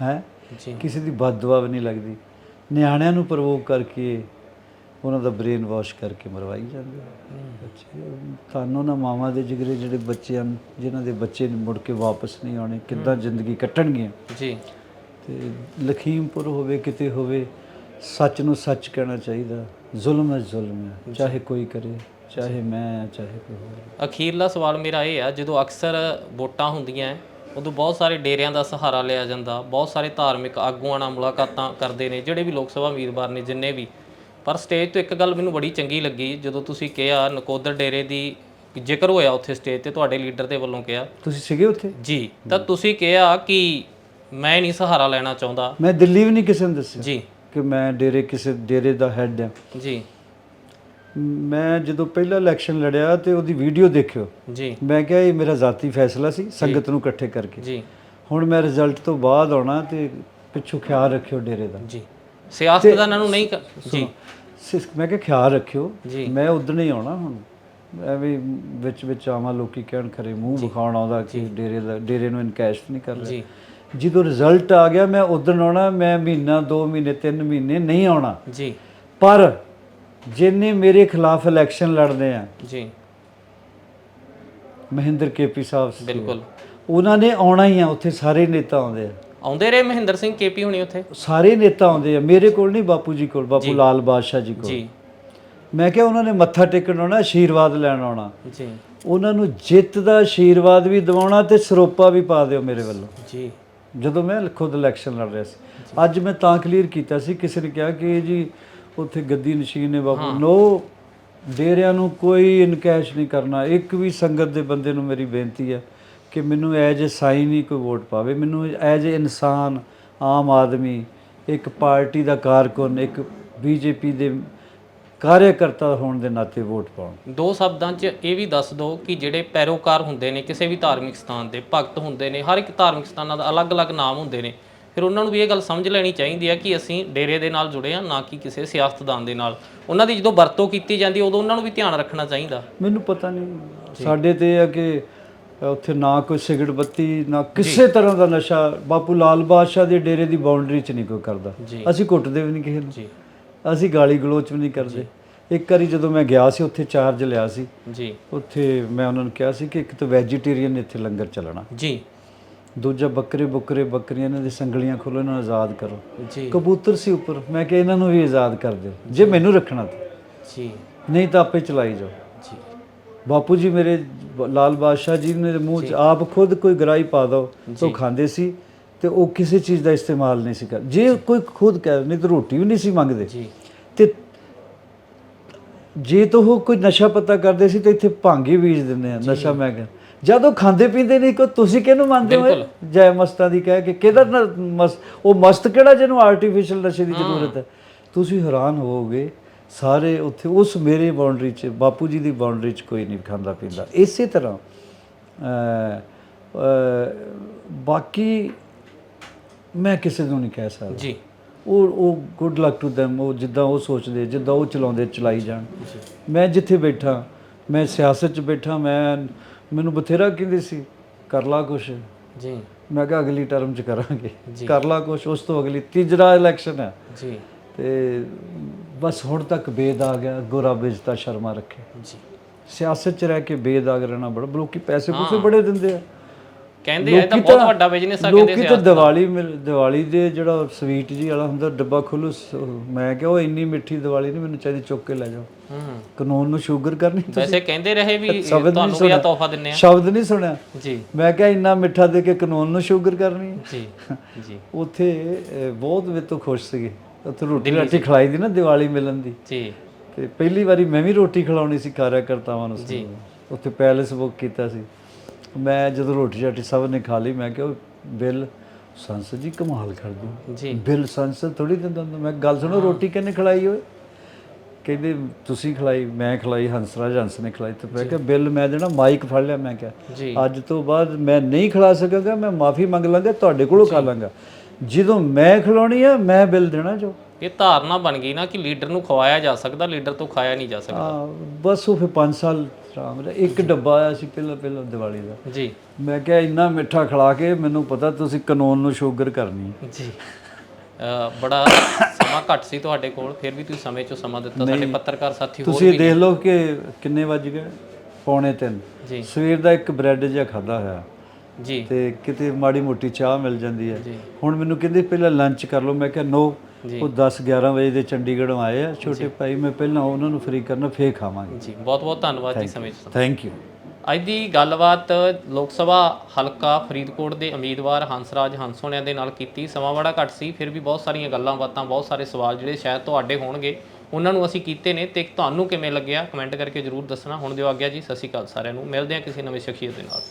ਹੈ? ਜੀ। ਕਿਸੇ ਦੀ ਬਦਦੁਆ ਵੀ ਨਹੀਂ ਲੱਗਦੀ। ਨਿਆਣਿਆਂ ਨੂੰ ਪ੍ਰਵੋਕ ਕਰਕੇ ਉਹਨਾਂ ਦਾ ਬ੍ਰੇਨ ਵਾਸ਼ ਕਰਕੇ ਮਰਵਾਈ ਜਾਂਦੇ ਬੱਚੇ ਤੁਹਾਨੂੰ ਨਾ ਮਾਵਾਂ ਦੇ ਜਿਗਰੇ ਜਿਹੜੇ ਬੱਚੇ ਹਨ ਜਿਨ੍ਹਾਂ ਦੇ ਬੱਚੇ ਮੁੜ ਕੇ ਵਾਪਸ ਨਹੀਂ ਆਉਣੇ ਕਿੱਦਾਂ ਜ਼ਿੰਦਗੀ ਕੱਟਣਗੇ ਜੀ। ਤੇ ਲਖੀਮਪੁਰ ਹੋਵੇ ਕਿਤੇ ਹੋਵੇ ਸੱਚ ਨੂੰ ਸੱਚ ਕਹਿਣਾ ਚਾਹੀਦਾ। ਜ਼ੁਲਮ ਹੈ ਜ਼ੁਲਮ ਹੈ ਚਾਹੇ ਕੋਈ ਕਰੇ ਚਾਹੇ ਮੈਂ ਚਾਹੇ ਕੋਈ ਹੋਰ। ਅਖੀਰਲਾ ਸਵਾਲ ਮੇਰਾ ਇਹ ਆ ਜਦੋਂ ਅਕਸਰ ਵੋਟਾਂ ਹੁੰਦੀਆਂ ਉਦੋਂ ਬਹੁਤ ਸਾਰੇ ਡੇਰਿਆਂ ਦਾ ਸਹਾਰਾ ਲਿਆ ਜਾਂਦਾ ਬਹੁਤ ਸਾਰੇ ਧਾਰਮਿਕ ਆਗੂਆਂ ਨਾਲ ਮੁਲਾਕਾਤਾਂ ਕਰਦੇ ਨੇ ਜਿਹੜੇ ਵੀ ਲੋਕ ਸਭਾ ਉਮੀਦਵਾਰ ਨੇ ਜਿੰਨੇ ਵੀ ਪਰ ਸਟੇਜ ਤੋਂ ਇੱਕ ਗੱਲ ਮੈਨੂੰ ਬੜੀ ਚੰਗੀ ਲੱਗੀ ਜਦੋਂ ਤੁਸੀਂ ਕਿਹਾ ਨਕੋਦਰ ਡੇਰੇ ਦੀ ਜ਼ਿਕਰ ਹੋਇਆ ਉੱਥੇ ਸਟੇਜ ਤੇ ਤੁਹਾਡੇ ਲੀਡਰ ਦੇ ਵੱਲੋਂ ਕਿਹਾ। ਤੁਸੀਂ ਸੀਗੇ ਉੱਥੇ? ਜੀ ਤਾਂ ਤੁਸੀਂ ਕਿਹਾ ਕਿ ਮੈਂ ਨਹੀਂ ਸਹਾਰਾ ਲੈਣਾ ਚਾਹੁੰਦਾ। ਮੈਂ ਦਿੱਲੀ ਵੀ ਨਹੀਂ ਕਿਸੇ ਨੂੰ ਦੱਸਿਆ ਜੀ। ਕਿ ਮੈਂ ਡੇਰੇ ਕਿਸੇ ਡੇਰੇ ਦਾ ਹੈੱਡ ਹਾਂ। ਜੀ। ਮੈਂ ਜਦੋਂ ਪਹਿਲਾ ਇਲੈਕਸ਼ਨ ਲੜਿਆ ਤੇ ਉਹਦੀ ਵੀਡੀਓ ਦੇਖਿਓ ਜੀ। ਮੈਂ ਕਿਹਾ ਇਹ ਮੇਰਾ ਜ਼ਾਤੀ ਫੈਸਲਾ ਸੀ ਸੰਗਤ ਨੂੰ ਇਕੱਠੇ ਕਰਕੇ। ਜੀ। ਹੁਣ ਮੈਂ ਰਿਜ਼ਲਟ ਤੋਂ ਬਾਅਦ ਆਉਣਾ ਤੇ ਪਿੱਛੋਂ ਖਿਆਲ ਰੱਖਿਓ ਡੇਰੇ ਦਾ। ਜੀ। ਸਿਆਸਤਦਾਨਾਂ ਨੂੰ ਨਹੀਂ ਕ- ਜੀ ਸਿਸ- ਮੈਂ ਕਿਹਾ ਖਿਆਲ ਰੱਖਿਓ। ਜੀ। ਮੈਂ ਉਦੋਂ ਹੀ ਆਉਣਾ ਹੁਣ। ਐਵੇਂ ਵਿੱਚ ਵਿੱਚ ਆਵਾਂ ਲੋਕੀ ਕਹਿਣ ਖਰੇ ਮੂੰਹ ਵਿਖਾਉਣ ਆਉਂਦਾ ਕਿ ਡੇਰੇ ਦਾ ਡੇਰੇ ਨੂੰ ਇਨਕੈਸ਼ ਨਹੀਂ ਕਰ ਰਿਹਾ। ਜੀ ਜਦੋਂ ਰਿਜ਼ਲਟ ਆ ਗਿਆ ਮੈਂ ਉਦੋਂ ਆਉਣਾ ਮੈਂ ਮਹੀਨਾ 2 ਮਹੀਨੇ 3 ਮਹੀਨੇ ਨਹੀਂ ਆਉਣਾ। ਜੀ। ਪਰ ਜਿੰਨੇ ਮੇਰੇ ਖਿਲਾਫ ਇਲੈਕਸ਼ਨ ਲੜਦੇ ਆ ਜੀ। ਮਹਿੰਦਰ ਕੇਪੀ ਸਾਹਿਬ ਸੀ। ਬਿਲਕੁਲ। ਉਹਨਾਂ ਨੇ ਆਉਣਾ ਹੀ ਆ ਉੱਥੇ ਸਾਰੇ ਨੇਤਾ ਆਉਂਦੇ ਆ। ਆਉਂਦੇ ਰਹੇ ਮਹਿੰਦਰ ਸਿੰਘ ਕੇਪੀ ਹੁਣੀ ਉੱਥੇ? ਸਾਰੇ ਨੇਤਾ ਆਉਂਦੇ ਆ ਮੇਰੇ ਕੋਲ ਨਹੀਂ ਬਾਪੂ ਜੀ ਕੋਲ ਬਾਪੂ ਲਾਲ ਬਾਦਸ਼ਾਹ ਜੀ ਕੋਲ। ਜੀ। ਮੈਂ ਕਿਹਾ ਉਹਨਾਂ ਨੇ ਮੱਥਾ ਟੇਕਣ ਆਉਣਾ ਆਸ਼ੀਰਵਾਦ ਲੈਣ ਆਉਣਾ। ਜੀ। ਉਹਨਾਂ ਨੂੰ ਜਿੱਤ ਦਾ ਆਸ਼ੀਰਵਾਦ ਵੀ ਦਿਵਾਉਣਾ ਤੇ ਸਰੋਪਾ ਵੀ ਪਾ ਦਿਓ ਮੇਰੇ ਵੱਲੋਂ। ਜੀ। ਜਦੋਂ ਮੈਂ ਖੁਦ ਇਲੈਕਸ਼ਨ ਲੜ ਰਿਹਾ ਸੀ ਅੱਜ ਮੈਂ ਤਾਂ ਕਲੀਅਰ ਕੀਤਾ ਸੀ ਕਿਸੇ ਨੇ ਕਿਹਾ ਕਿ ਜੀ ਉੱਥੇ ਗੱਦੀ ਨਸ਼ੀਨ ਨੇ ਬਾਪੂ। ਨੋ ਡੇਰਿਆਂ ਨੂੰ ਕੋਈ ਇਨਕੈਸ਼ ਨਹੀਂ ਕਰਨਾ। ਇੱਕ ਵੀ ਸੰਗਤ ਦੇ ਬੰਦੇ ਨੂੰ ਮੇਰੀ ਬੇਨਤੀ ਹੈ ਕਿ ਮੈਨੂੰ ਐਜ ਏ ਸਾਈਨ ਹੀ ਕੋਈ ਵੋਟ ਪਾਵੇ। ਮੈਨੂੰ ਐਜ ਏ ਇਨਸਾਨ ਆਮ ਆਦਮੀ ਇੱਕ ਪਾਰਟੀ ਦਾ ਕਾਰਕੁਨ ਇੱਕ ਬੀਜੇਪੀ ਦੇ ਕਾਰਜਕਰਤਾ ਹੋਣ ਦੇ ਨਾਤੇ ਵੋਟ ਪਾਉਣ। ਦੋ ਸ਼ਬਦਾਂ 'ਚ ਇਹ ਵੀ ਦੱਸ ਦਿਓ ਕਿ ਜਿਹੜੇ ਪੈਰੋਕਾਰ ਹੁੰਦੇ ਨੇ ਕਿਸੇ ਵੀ ਧਾਰਮਿਕ ਸਥਾਨ ਦੇ ਭਗਤ ਹੁੰਦੇ ਨੇ ਹਰ ਇੱਕ ਧਾਰਮਿਕ ਸਥਾਨਾਂ ਦਾ ਅਲੱਗ-ਅਲੱਗ ਨਾਮ ਹੁੰਦੇ ਨੇ। ਫਿਰ ਉਹਨਾਂ ਨੂੰ ਵੀ ਇਹ ਗੱਲ ਸਮਝ ਲੈਣੀ ਚਾਹੀਦੀ ਹੈ ਕਿ ਅਸੀਂ ਡੇਰੇ ਦੇ ਨਾਲ ਜੁੜੇ ਹਾਂ ਨਾ ਕਿ ਕਿਸੇ ਸਿਆਸਤਦਾਨ ਦੇ ਨਾਲ। ਉਹਨਾਂ ਦੀ ਜਦੋਂ ਵਰਤੋਂ ਕੀਤੀ ਜਾਂਦੀ ਉਦੋਂ ਉਹਨਾਂ ਨੂੰ ਵੀ ਧਿਆਨ ਰੱਖਣਾ ਚਾਹੀਦਾ। ਮੈਨੂੰ ਪਤਾ ਨਹੀਂ। ਸਾਡੇ ਤੇ ਆ ਕਿ ਉੱਥੇ ਨਾ ਕੋਈ ਸਿਗਰਟ ਬੱਤੀ ਨਾ ਕਿਸੇ ਤਰ੍ਹਾਂ ਦਾ ਨਸ਼ਾ। ਬਾਪੂ ਲਾਲ ਬਾਦਸ਼ਾਹ ਦੇ ਡੇਰੇ ਦੀ ਬਾਉਂਡਰੀ 'ਚ ਨਹੀਂ ਕੋਈ ਕਰਦਾ। ਅਸੀਂ ਕੁੱਟਦੇ ਵੀ ਨਹੀਂ ਕਿਸੇ ਨੂੰ। ਅਸੀਂ ਗਾਲੀ ਗਲੋਚ ਵੀ ਨਹੀਂ ਕਰਦੇ। ਇੱਕ ਵਾਰੀ ਜਦੋਂ ਮੈਂ ਗਿਆ ਸੀ ਉੱਥੇ ਚਾਰਜ ਲਿਆ ਸੀ। ਜੀ। ਉੱਥੇ ਮੈਂ ਉਹਨਾਂ ਨੂੰ ਕਿਹਾ ਸੀ ਕਿ ਇੱਕ ਤਾਂ ਵੈਜੀਟੇਰੀਅਨ ਇੱਥੇ ਲੰਗਰ ਚੱਲਣਾ। ਜੀ। ਦੂਜਾ ਬੱਕਰੇ ਬੁੱਕਰੇ ਬੱਕਰੀਆਂ ਇਹਨਾਂ ਦੀ ਸੰਗਲੀਆਂ ਖੋਲੋ ਇਹਨਾਂ ਨੂੰ ਆਜ਼ਾਦ ਕਰੋ। ਜੀ। ਕਬੂਤਰ ਸੀ ਉੱਪਰ। ਮੈਂ ਕਿਹਾ ਇਹਨਾਂ ਨੂੰ ਵੀ ਆਜ਼ਾਦ ਕਰ ਦਿਓ। ਜੇ। ਮੈਨੂੰ ਰੱਖਣਾ ਤਾਂ। ਜੀ। ਨਹੀਂ ਤਾਂ ਆਪੇ ਚਲਾਈ ਜਾਓ। ਬਾਪੂ ਜੀ ਮੇਰੇ ਲਾਲ ਬਾਦਸ਼ਾਹ ਜੀ ਨੇ ਮੂੰਹ 'ਚ ਆਪ ਖੁਦ ਕੋਈ ਗਰਾਈ ਪਾ ਦੋ ਤੋਂ ਖਾਂਦੇ ਸੀ ਤੇ ਉਹ ਕਿਸੇ ਚੀਜ਼ ਦਾ ਇਸਤੇਮਾਲ ਨਹੀਂ ਸੀ ਕਰ ਜੇ ਕੋਈ ਖੁਦ ਕਹਿ ਨਹੀਂ ਤਾਂ ਰੋਟੀ ਵੀ ਨਹੀਂ ਸੀ ਮੰਗਦੇ। ਜੀ। ਤੇ ਜੇ ਤਾਂ ਉਹ ਕੋਈ ਨਸ਼ਾ ਪਤਾ ਕਰਦੇ ਸੀ ਤੇ ਇੱਥੇ ਭੰਗ ਬੀਜ ਦਿੰਦੇ ਆ ਨਸ਼ਾ ਮੈਂ ਕਿਹਾ ਜਦੋਂ ਖਾਂਦੇ ਪੀਂਦੇ ਨਹੀਂ ਕੋ ਤੁਸੀਂ ਕਿਹਨੂੰ ਮੰਨਦੇ ਹੋ? ਜੈ ਮਸਤਾਂ ਦੀ ਕਹਿ ਕੇ ਕਿਹਦਾ ਉਹ ਮਸਤ ਕਿਹੜਾ ਜਿਹਨੂੰ ਆਰਟੀਫੀਸ਼ੀਅਲ ਨਸ਼ੇ ਦੀ ਜ਼ਰੂਰਤ ਹੈ? ਤੁਸੀਂ ਹੈਰਾਨ ਹੋਵੋਗੇ ਸਾਰੇ ਉੱਥੇ ਉਸ ਮੇਰੇ ਬਾਉਂਡਰੀ 'ਚ ਬਾਪੂ ਜੀ ਦੀ ਬਾਉਂਡਰੀ 'ਚ ਕੋਈ ਨਹੀਂ ਖਾਂਦਾ ਪੀਂਦਾ। ਇਸੇ ਤਰ੍ਹਾਂ ਬਾਕੀ ਮੈਂ ਕਿਸੇ ਨੂੰ ਨਹੀਂ ਕਹਿ ਸਕਦਾ। ਜੀ। ਉਹ ਉਹ ਗੁੱਡ ਲੱਕ ਟੂ them ਉਹ ਜਿੱਦਾਂ ਉਹ ਸੋਚਦੇ ਜਿੱਦਾਂ ਉਹ ਚਲਾਉਂਦੇ ਚਲਾਈ ਜਾਣ। ਮੈਂ ਜਿੱਥੇ ਬੈਠਾ ਮੈਂ ਸਿਆਸਤ 'ਚ ਬੈਠਾ ਮੈਂ ਮੈਨੂੰ ਬਥੇਰਾ ਕਹਿੰਦੇ ਸੀ ਕਰ ਲਾ ਕੁਛ। ਜੀ। ਮੈਂ ਕਿਹਾ ਅਗਲੀ ਟਰਮ 'ਚ ਕਰਾਂਗੇ। ਕਰ ਲਾ ਕੁਛ। ਉਸ ਤੋਂ ਅਗਲੀ ਤੀਜਰਾ ਇਲੈਕਸ਼ਨ ਹੈ। ਜੀ। ਤੇ ਬਸ ਹੁਣ ਤੱਕ ਬੇਦਾਗ ਗਿਆ ਗੋਰਾ ਬੇਜਤਾ ਸ਼ਰਮਾ ਰੱਖੇ। ਜੀ। ਸਿਆਸਤ 'ਚ ਰਹਿ ਕੇ ਬੇਦਾਗ ਰਹਿਣਾ ਬੜਾ ਲੋਕੀ ਪੈਸੇ ਪੂਸੇ ਬੜੇ ਦਿੰਦੇ ਆ। ਕਹਿੰਦੇ ਆ ਇਹ ਤਾਂ ਬਹੁਤ ਵੱਡਾ ਬਿਜ਼ਨਸ ਆ ਕਹਿੰਦੇ ਲੋਕੀ ਤਾਂ ਦੀਵਾਲੀ ਮਿਲ- ਦੀਵਾਲੀ ਦੇ ਜਿਹੜਾ ਸਵੀਟ ਜੀ ਵਾਲਾ ਹੁੰਦਾ ਡੱਬਾ ਖੋਲੋ ਸ- ਮੈਂ ਕਿਹਾ ਉਹ ਇੰਨੀ ਮਿੱਠੀ ਦੀਵਾਲੀ ਨਹੀਂ ਮੈਨੂੰ ਚਾਹੀਦੀ ਚੁੱਕ ਕੇ ਲੈ ਜਾਓ। ਹੂੰ। ਕਾਨੂੰਨ ਨੂੰ ਸ਼ੂਗਰ ਕਰਨੀ ਵੈਸੇ ਕਹਿੰਦੇ ਰਹੇ ਵੀ ਸ਼ਬਦ ਨਹੀਂ ਤੁਹਾਨੂੰ ਵੀ ਆ ਸੁਣਿਆ। ਤੋਹਫਾ ਦਿੰਨੇ ਆ। ਸ਼ਬਦ ਨਹੀਂ ਸੁਣਿਆ। ਜੀ। ਮੈਂ ਕਿਹਾ ਇੰਨਾ ਮਿੱਠਾ ਦੇ ਕੇ ਕਾਨੂੰਨ ਨੂੰ ਸ਼ੂਗਰ ਕਰਨੀ ਹੈ। ਜੀ। ਜੀ। ਉੱਥੇ ਅਹ, ਬਹੁਤ ਵੇ ਤੋਂ ਖੁਸ਼ ਸੀਗੇ। ਉੱਥੇ ਰੋਟੀ ਰਾਟੀ ਖਿਲਾਈ ਦੀ ਨਾ ਦੀਵਾਲੀ ਮਿਲਣ ਦੀ। ਜੀ। ਤੇ ਪਹਿਲੀ ਵਾਰੀ ਮੈਂ ਵੀ ਰੋਟੀ ਖਿਲਾਉਣੀ ਸੀ ਕਾਰਿਆਕਰਤਾਵਾਂ ਨੂੰ ਜੀ। ਉੱਥੇ ਪੈਲੇਸ ਬੁੱਕ ਕੀਤਾ ਸੀ। ਮੈਂ ਜਦੋਂ ਰੋਟੀ ਰਾਟੀ ਸਭ ਨੇ ਖਾ ਲਈ ਮੈਂ ਕਿਹਾ ਬਿੱਲ ਸੰਸਦ ਜੀ ਕਮਾਲ ਕਰਦੇ ਜੀ। ਬਿੱਲ ਸੰਸਦ ਥੋੜੀ ਦਿੰਦਾ ਹੁੰਦਾ। ਮੈਂ ਗੱਲ ਸੁਣੋ ਰੋਟੀ ਕਿਹਨੇ ਖਿਲਾਈ ਓਏ? ਕਹਿੰਦੇ ਤੁਸੀਂ ਖਿਲਾਈ ਮੈਂ ਖਿਲਾਈ ਹੰਸਰਾਜ ਹੰਸ ਨੇ ਖਿਲਾਈ। ਤੇ ਮੈਂ ਕਿਹਾ ਬਿੱਲ ਮੈਂ ਦੇਣਾ ਮਾਈਕ ਫੜ ਲਿਆ। ਮੈਂ ਕਿਹਾ ਅੱਜ ਤੋਂ ਬਾਅਦ ਮੈਂ ਨਹੀਂ ਖਿਲਾ ਸਕਾਂਗਾ ਮੈਂ ਮਾਫੀ ਮੰਗ ਲਾਂਗਾ ਤੁਹਾਡੇ ਕੋਲੋਂ ਖਾ ਲਾਂਗਾ। ਜਦੋਂ ਮੈਂ ਖਿਲਾਉਣੀ ਆ ਮੈਂ ਬਿੱਲ ਦੇਣਾ ਜੋ। ਇਹ ਧਾਰਨਾ ਬਣ ਗਈ ਨਾ ਕਿ ਲੀਡਰ ਨੂੰ ਖਵਾਇਆ ਜਾ ਸਕਦਾ ਲੀਡਰ ਤੋਂ ਖਾਇਆ ਨਹੀਂ ਜਾ ਸਕਦਾ। ਬਸ ਉਹ ਫਿਰ 5 ਸਾਲ ਆਰਾਮ ਰਿਹਾ। ਇੱਕ ਡੱਬਾ ਆਇਆ ਸੀ ਪਹਿਲਾਂ ਪਹਿਲਾਂ ਦੀਵਾਲੀ ਦਾ। ਜੀ। ਮੈਂ ਕਿਹਾ ਇੰਨਾ ਮਿੱਠਾ ਖਿਲਾ ਕੇ ਮੈਨੂੰ ਪਤਾ ਤੁਸੀਂ ਕਾਨੂੰਨ ਨੂੰ ਸ਼ੂਗਰ ਕਰਨੀ। ਜੀ। ਬੜਾ ਸਮਾਂ ਘੱਟ ਸੀ ਤੁਹਾਡੇ ਕੋਲ ਫਿਰ ਵੀ ਤੁਸੀਂ ਸਮੇਂ ਚੋਂ ਸਮਾਂ ਦਿੱਤਾ। ਸਾਡੇ ਪੱਤਰਕਾਰ ਸਾਥੀ ਹੋਰ ਤੁਸੀਂ ਦੇਖ ਲਓ ਕਿ ਕਿੰਨੇ ਵੱਜ ਗਏ ਪੌਣੇ 3 ਜੀ। ਸਵੇਰ ਦਾ ਇੱਕ ਬ੍ਰੈਡ ਜਿਹਾ ਖਾਦਾ ਹੋਇਆ। ਜੀ। ਤੇ ਕਿਤੇ ਮਾੜੀ ਮੋਟੀ ਚਾਹ ਮਿਲ ਜਾਂਦੀ ਹੈ। ਹੁਣ ਮੈਨੂੰ ਕਹਿੰਦੇ ਪਹਿਲਾਂ ਲੰਚ ਕਰ ਲਓ। ਮੈਂ ਕਿਹਾ ਨੋ। ਉਹ 10 11 ਵਜੇ ਦੇ ਚੰਡੀਗੜ੍ਹੋਂ ਆਏ ਆ। ਛੋਟੇ ਭਾਈ ਮੈਂ ਪਹਿਲਾਂ ਉਹਨਾਂ ਨੂੰ ਫ੍ਰੀ ਕਰਨਾ ਫੇਰ ਖਾਵਾਂਗੇ। ਜੀ ਬਹੁਤ ਬਹੁਤ ਧੰਨਵਾਦ ਜੀ ਸਮੇਂ ਥੈਂਕ ਯੂ ਅੱਜ ਦੀ ਗੱਲਬਾਤ ਲੋਕ ਸਭਾ ਹਲਕਾ ਫਰੀਦਕੋਟ ਦੇ ਉਮੀਦਵਾਰ ਹੰਸਰਾਜ ਹੰਸੋਣਿਆਂ ਦੇ ਨਾਲ ਕੀਤੀ। ਸਮਾਂ ਬੜਾ ਘੱਟ ਸੀ ਫਿਰ ਵੀ ਬਹੁਤ ਸਾਰੀਆਂ ਗੱਲਾਂ ਬਾਤਾਂ ਬਹੁਤ ਸਾਰੇ ਸਵਾਲ ਜਿਹੜੇ ਸ਼ਾਇਦ ਤੁਹਾਡੇ ਹੋਣਗੇ ਉਹਨਾਂ ਨੂੰ ਅਸੀਂ ਕੀਤੇ ਨੇ ਤੇ ਤੁਹਾਨੂੰ ਕਿਵੇਂ ਲੱਗਿਆ? ਕਮੈਂਟ ਕਰਕੇ ਜਰੂਰ ਦੱਸਣਾ। ਹੁਣ ਦਿਓ ਆਗਿਆ ਜੀ ਸਤਿ ਸ਼੍ਰੀ ਅਕਾਲ ਸਾਰਿਆਂ ਨੂੰ। ਮਿਲਦੇ ਹਾਂ ਕਿਸੇ ਨਵੇਂ ਸ਼ਖਸੀਅਤ ਦੇ ਨਾਲ।